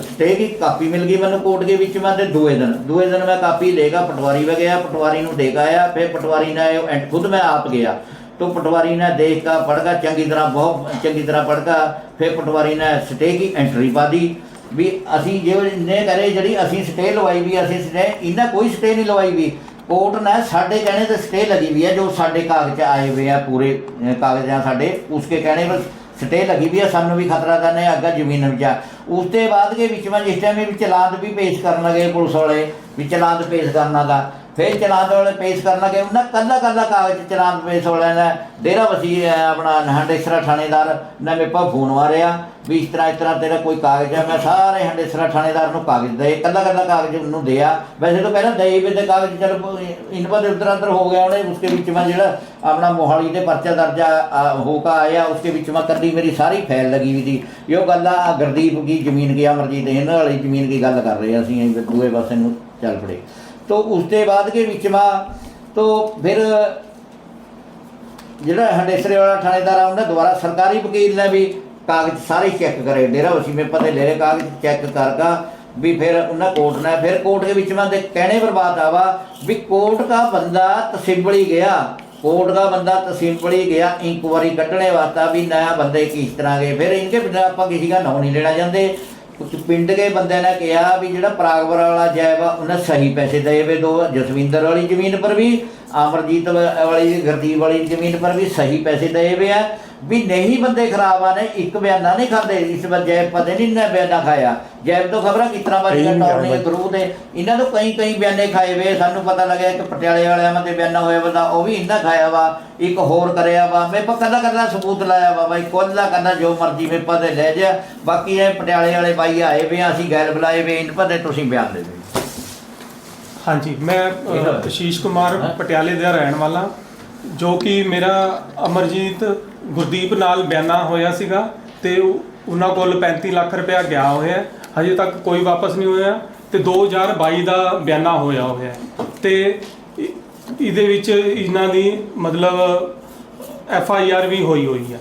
ਸਟੇ ਦੀ ਕਾਪੀ ਮਿਲ ਗਈ ਮੈਨੂੰ ਕੋਰਟ ਦੇ ਵਿੱਚ ਮੈਂ ਤੇ ਦੂਏ ਦਿਨ ਦੂਏ ਦਿਨ ਮੈਂ ਕਾਪੀ ਲੇਗਾ ਪਟਵਾਰੀ ਵੇ ਗਿਆ ਪਟਵਾਰੀ ਨੂੰ ਦੇ ਕੇ ਆਇਆ, ਫਿਰ ਪਟਵਾਰੀ ਨੇ ਉਹ ਐਂਡ ਖੁਦ ਮੈਂ ਆਪ ਗਿਆ। ਤੋ ਪਟਵਾਰੀ ਨੇ ਦੇਖ ਕਾ ਪੜਗਾ ਚੰਗੀ ਤਰ੍ਹਾਂ ਬਹੁਤ ਚੰਗੀ ਤਰ੍ਹਾਂ ਪੜਗਾ ਫਿਰ ਪਟਵਾਰੀ ਨੇ ਸਟੇ ਕੀ ਐਂਟਰੀ ਪਾ ਦੀ ਵੀ ਅਸੀਂ ਜੇ ਨੇ ਕਰੇ ਜਿਹੜੀ ਅਸੀਂ ਸਟੇ ਲਵਾਈ ਵੀ, ਅਸੀਂ ਸਟੇ ਇਹਨਾਂ ਕੋਈ ਸਟੇ ਨਹੀਂ ਲਵਾਈ ਵੀ। ਕੋਰਟ ਨੇ ਸਾਡੇ ਕਹਿਣੇ ਤੇ ਸਟੇ ਲੱਗੀ ਵੀ ਹੈ, ਜੋ ਸਾਡੇ ਕਾਗਜ਼ ਆਏ ਹੋਏ ਆ ਪੂਰੇ ਕਾਗਜ਼ਾਂ ਸਾਡੇ, ਉਸਕੇ ਕਹਿਣੇ ਪਰ ਸਟੇ ਲੱਗੀ ਵੀ ਹੈ, ਸਾਨੂੰ ਵੀ ਖਤਰਾ ਕਰਨੇ ਅੱਗਾ ਜ਼ਮੀਨ ਵਿੱਚ ਆ। ਉਸ ਤੋਂ ਬਾਅਦ ਕੇ ਵਿੱਚ ਮੈਂ ਜਿਸ ਟਾਈਮ ਵੀ ਚਲਾਦ ਵੀ ਪੇਸ਼ ਕਰਨ ਲੱਗੇ ਪੁਲਿਸ ਵਾਲੇ, ਵੀ ਚਲਾਦ ਪੇਸ਼ ਕਰਨਾ ਦਾ ਫਿਰ ਚਲਾਨ ਵਾਲੇ ਪੇਸ਼ ਕਰਨ ਲਗੇ। ਉਹਨਾਂ ਕੱਲਾ ਕੱਲਾ ਕਾਗਜ਼ ਚਲਾਨ ਪੇਸ਼ ਵਾਲਿਆਂ ਨੇ ਡੇਰਾ ਵਸੀ ਆਪਣਾ ਹੰਡੇਸਰਾ ਥਾਣੇਦਾਰ ਨੇ ਮੇਰੇ ਪਾ ਫੋਨ ਮਾਰਿਆ ਵੀ ਇਸ ਤਰ੍ਹਾਂ ਇਸ ਤਰ੍ਹਾਂ ਤੇਰਾ ਕੋਈ ਕਾਗਜ਼ ਹੈ। ਮੈਂ ਸਾਰੇ ਹੰਡੇਸਰਾ ਥਾਣੇਦਾਰ ਨੂੰ ਕਾਗਜ਼ ਦੇ ਕੱਲਾ ਕੱਲਾ ਕਾਗਜ਼ ਉਹਨੂੰ ਦਿਆ। ਵੈਸੇ ਤਾਂ ਪਹਿਲਾਂ ਦੇ ਵੀ ਤੇ ਕਾਗਜ਼ ਚਲ ਇਨ ਪਰ ਉਧਰ ਅੰਦਰ ਹੋ ਗਿਆ ਉਹਨੇ ਉਸਕੇ ਵਿੱਚ ਮੈਂ ਜਿਹੜਾ ਆਪਣਾ ਮੋਹਾਲੀ ਦੇ ਪਰਚਾ ਦਰਜਾ ਆ, ਹੋ ਕੇ ਆਇਆ ਉਸਕੇ ਵਿੱਚ ਮੈਂ ਕੱਲੀ ਮੇਰੀ ਸਾਰੀ ਫੈਲ ਲਗੀ ਵੀ ਥੀ ਇਹ ਗੱਲ ਆ ਗੁਰਦੀਪ ਕੀ ਜ਼ਮੀਨ ਕੀ ਅਮਰਜੀਤ ਇਹਨਾਂ ਵਾਲੀ ਜ਼ਮੀਨ ਕੀ ਗੱਲ ਕਰ ਰਹੇ ਅਸੀਂ ਦੂਏ ਪਾਸੇ ਨੂੰ ਚੱਲ ਪੜੇ। तो उसके ਬਾਅਦ ਕੇ ਵਿੱਚ में तो ਫਿਰ ਜਿਹੜਾ ਹੰਡੇਸਰੇ ਵਾਲਾ ਥਾਣੇਦਾਰ ਆ, ਉਹਨੇ ਦੁਬਾਰਾ ਸਰਕਾਰੀ ਵਕੀਲ ਨੇ ਵੀ ਕਾਗਜ਼ ਸਾਰੇ ਚੈੱਕ ਕਰੇ। ਡੇਰਾ ਉਸੀ ਮੇ ਪਤੇ ਲੈ ਰੇ ਕਾਗਜ਼ ਚੈੱਕ ਕਰਗਾ ਵੀ ਫਿਰ ਉਹਨਾਂ ਕੋਰਟ ਨੇ, ਫਿਰ ਕੋਰਟ ਦੇ ਵਿੱਚ ਮੈਂ ਦੇ ਕਹਿਣੇ ਬਰਬਾਦ ਬਾਤ ਆਵਾ ਵੀ ਕੋਰਟ ਦਾ ਬੰਦਾ ਤਸਿੰਬਲੀ ਗਿਆ। ਕੋਰਟ ਦਾ ਬੰਦਾ ਤਸਿੰਬਲੀ ਗਿਆ ਇਨਕੁਆਰੀ ਕੱਢਣੇ ਵਾਸਤੇ ਵੀ ਨਾ ਬੰਦੇ ਕਿਸ ਤਰ੍ਹਾਂ ਗਏ। ਫਿਰ ਇਨਕੇ ਬਿਨਾਂ ਆਪਾਂ ਕਿਸੇ ਦਾ ਨਾਮ ਨਹੀਂ ਲੈਣਾ ਜਾਂਦੇ ਕੁਝ ਪਿੰਡ ਦੇ ਬੰਦਿਆਂ ਨੇ ਕਿਹਾ ਵੀ ਜਿਹੜਾ ਪ੍ਰਾਗਵਰ ਵਾਲਾ ਜੈਬ ਆ, ਉਹਨੇ ਸਹੀ ਪੈਸੇ ਦੇਵੇ ਦੋ, ਜਸਵਿੰਦਰ ਵਾਲੀ ਜ਼ਮੀਨ ਪਰ ਵੀ, ਅਮਰਜੀਤ ਵਾਲੀ, ਗਰਦੀਪ ਵਾਲੀ ਜ਼ਮੀਨ ਪਰ ਵੀ ਸਹੀ ਪੈਸੇ ਦਏ ਵੇ ਆ। ਵੀ ਨਹੀਂ ਬੰਦੇ ਖਰਾਬ ਆ ਨੇ ਇੱਕ ਬਿਆਨਾ ਨਹੀਂ ਖਾਦੇ ਇਸ ਵਾਰ ਜੈਬ ਪਤਾ ਨਹੀਂ ਨਾ ਬਿਆਨਾ ਖਾਇਆ। ਜੈਬ ਤੋਂ ਖਬਰਾਂ ਕਿਤਨਾ ਬਿਆਨ ਟੌਰਨੇ ਬਣ- ਗਰੂ ਦੇ। ਇਹਨਾਂ ਤੋਂ ਕਈ ਕਈ ਬਿਆਨੇ ਖਾਏ ਵੇ ਸਾਨੂੰ ਪਤਾ ਲੱਗਿਆ ਕਿ ਪਟਿਆਲੇ ਵਾਲਿਆਂ ਮਤੇ ਬਿਆਨਾ ਹੋਇਆ ਵਾ ਉਹ ਵੀ ਇਹਨਾਂ ਖਾਇਆ ਵਾ ਇੱਕ ਹੋਰ ਕਰਿਆ ਵਾ ਮੈਂ ਪਾ ਕੱਲਾ ਕੱਲਾ ਸਬੂਤ ਲਾਇਆ ਵਾ ਬਾਈ ਕੋਲਾ ਕਹਿੰਦਾ ਜੋ ਮਰਜ਼ੀ ਮੇ ਪਾ ਦੇ ਲੈ ਜਾ। ਬਾਕੀ ਇਹ ਪਟਿਆਲੇ ਵਾਲੇ ਬਾਈ ਆਏ ਵੇ ਅਸੀਂ ਗੈਰ ਬੁਲਾਏ ਵੇ ਇਹਨਾਂ ਪਾ ਦੇ ਤੁਸੀਂ ਬਿਆਨ ਦੇ ਦਿਓ। ਹਾਂਜੀ ਮੈਂ ਅ, ਆਸ਼ੀਸ਼ ਕੁਮਾਰ ਪਟਿਆਲੇ ਦਾ ਰਹਿਣ ਵਾਲਾ ਜੋ ਕਿ ਮੇਰਾ ਅਮਰਜੀਤ ਗੁਰਦੀਪ ਨਾਲ ਬਿਆਨਾ ਹੋਇਆ ਸੀਗਾ ਤੇ ਉਹਨਾਂ ਕੋਲ 35 ਲੱਖ ਰੁਪਇਆ ਗਿਆ ਹੋਇਆ ਹੈ। ਹਜੇ ਤੱਕ ਕੋਈ ਵਾਪਸ ਨਹੀਂ ਹੋਇਆ ਤੇ 2022 ਦਾ ਬਿਆਨਾ ਹੋਇਆ ਹੋਇਆ ਹੈ। ਤੇ ਇ- ਇਹਦੇ ਵਿੱਚ ਇਹਨਾਂ ਦੀ ਮਤਲਬ ਐਫ ਆਈ ਆਰ ਵੀ ਹੋਈ ਹੋਈ ਹੈ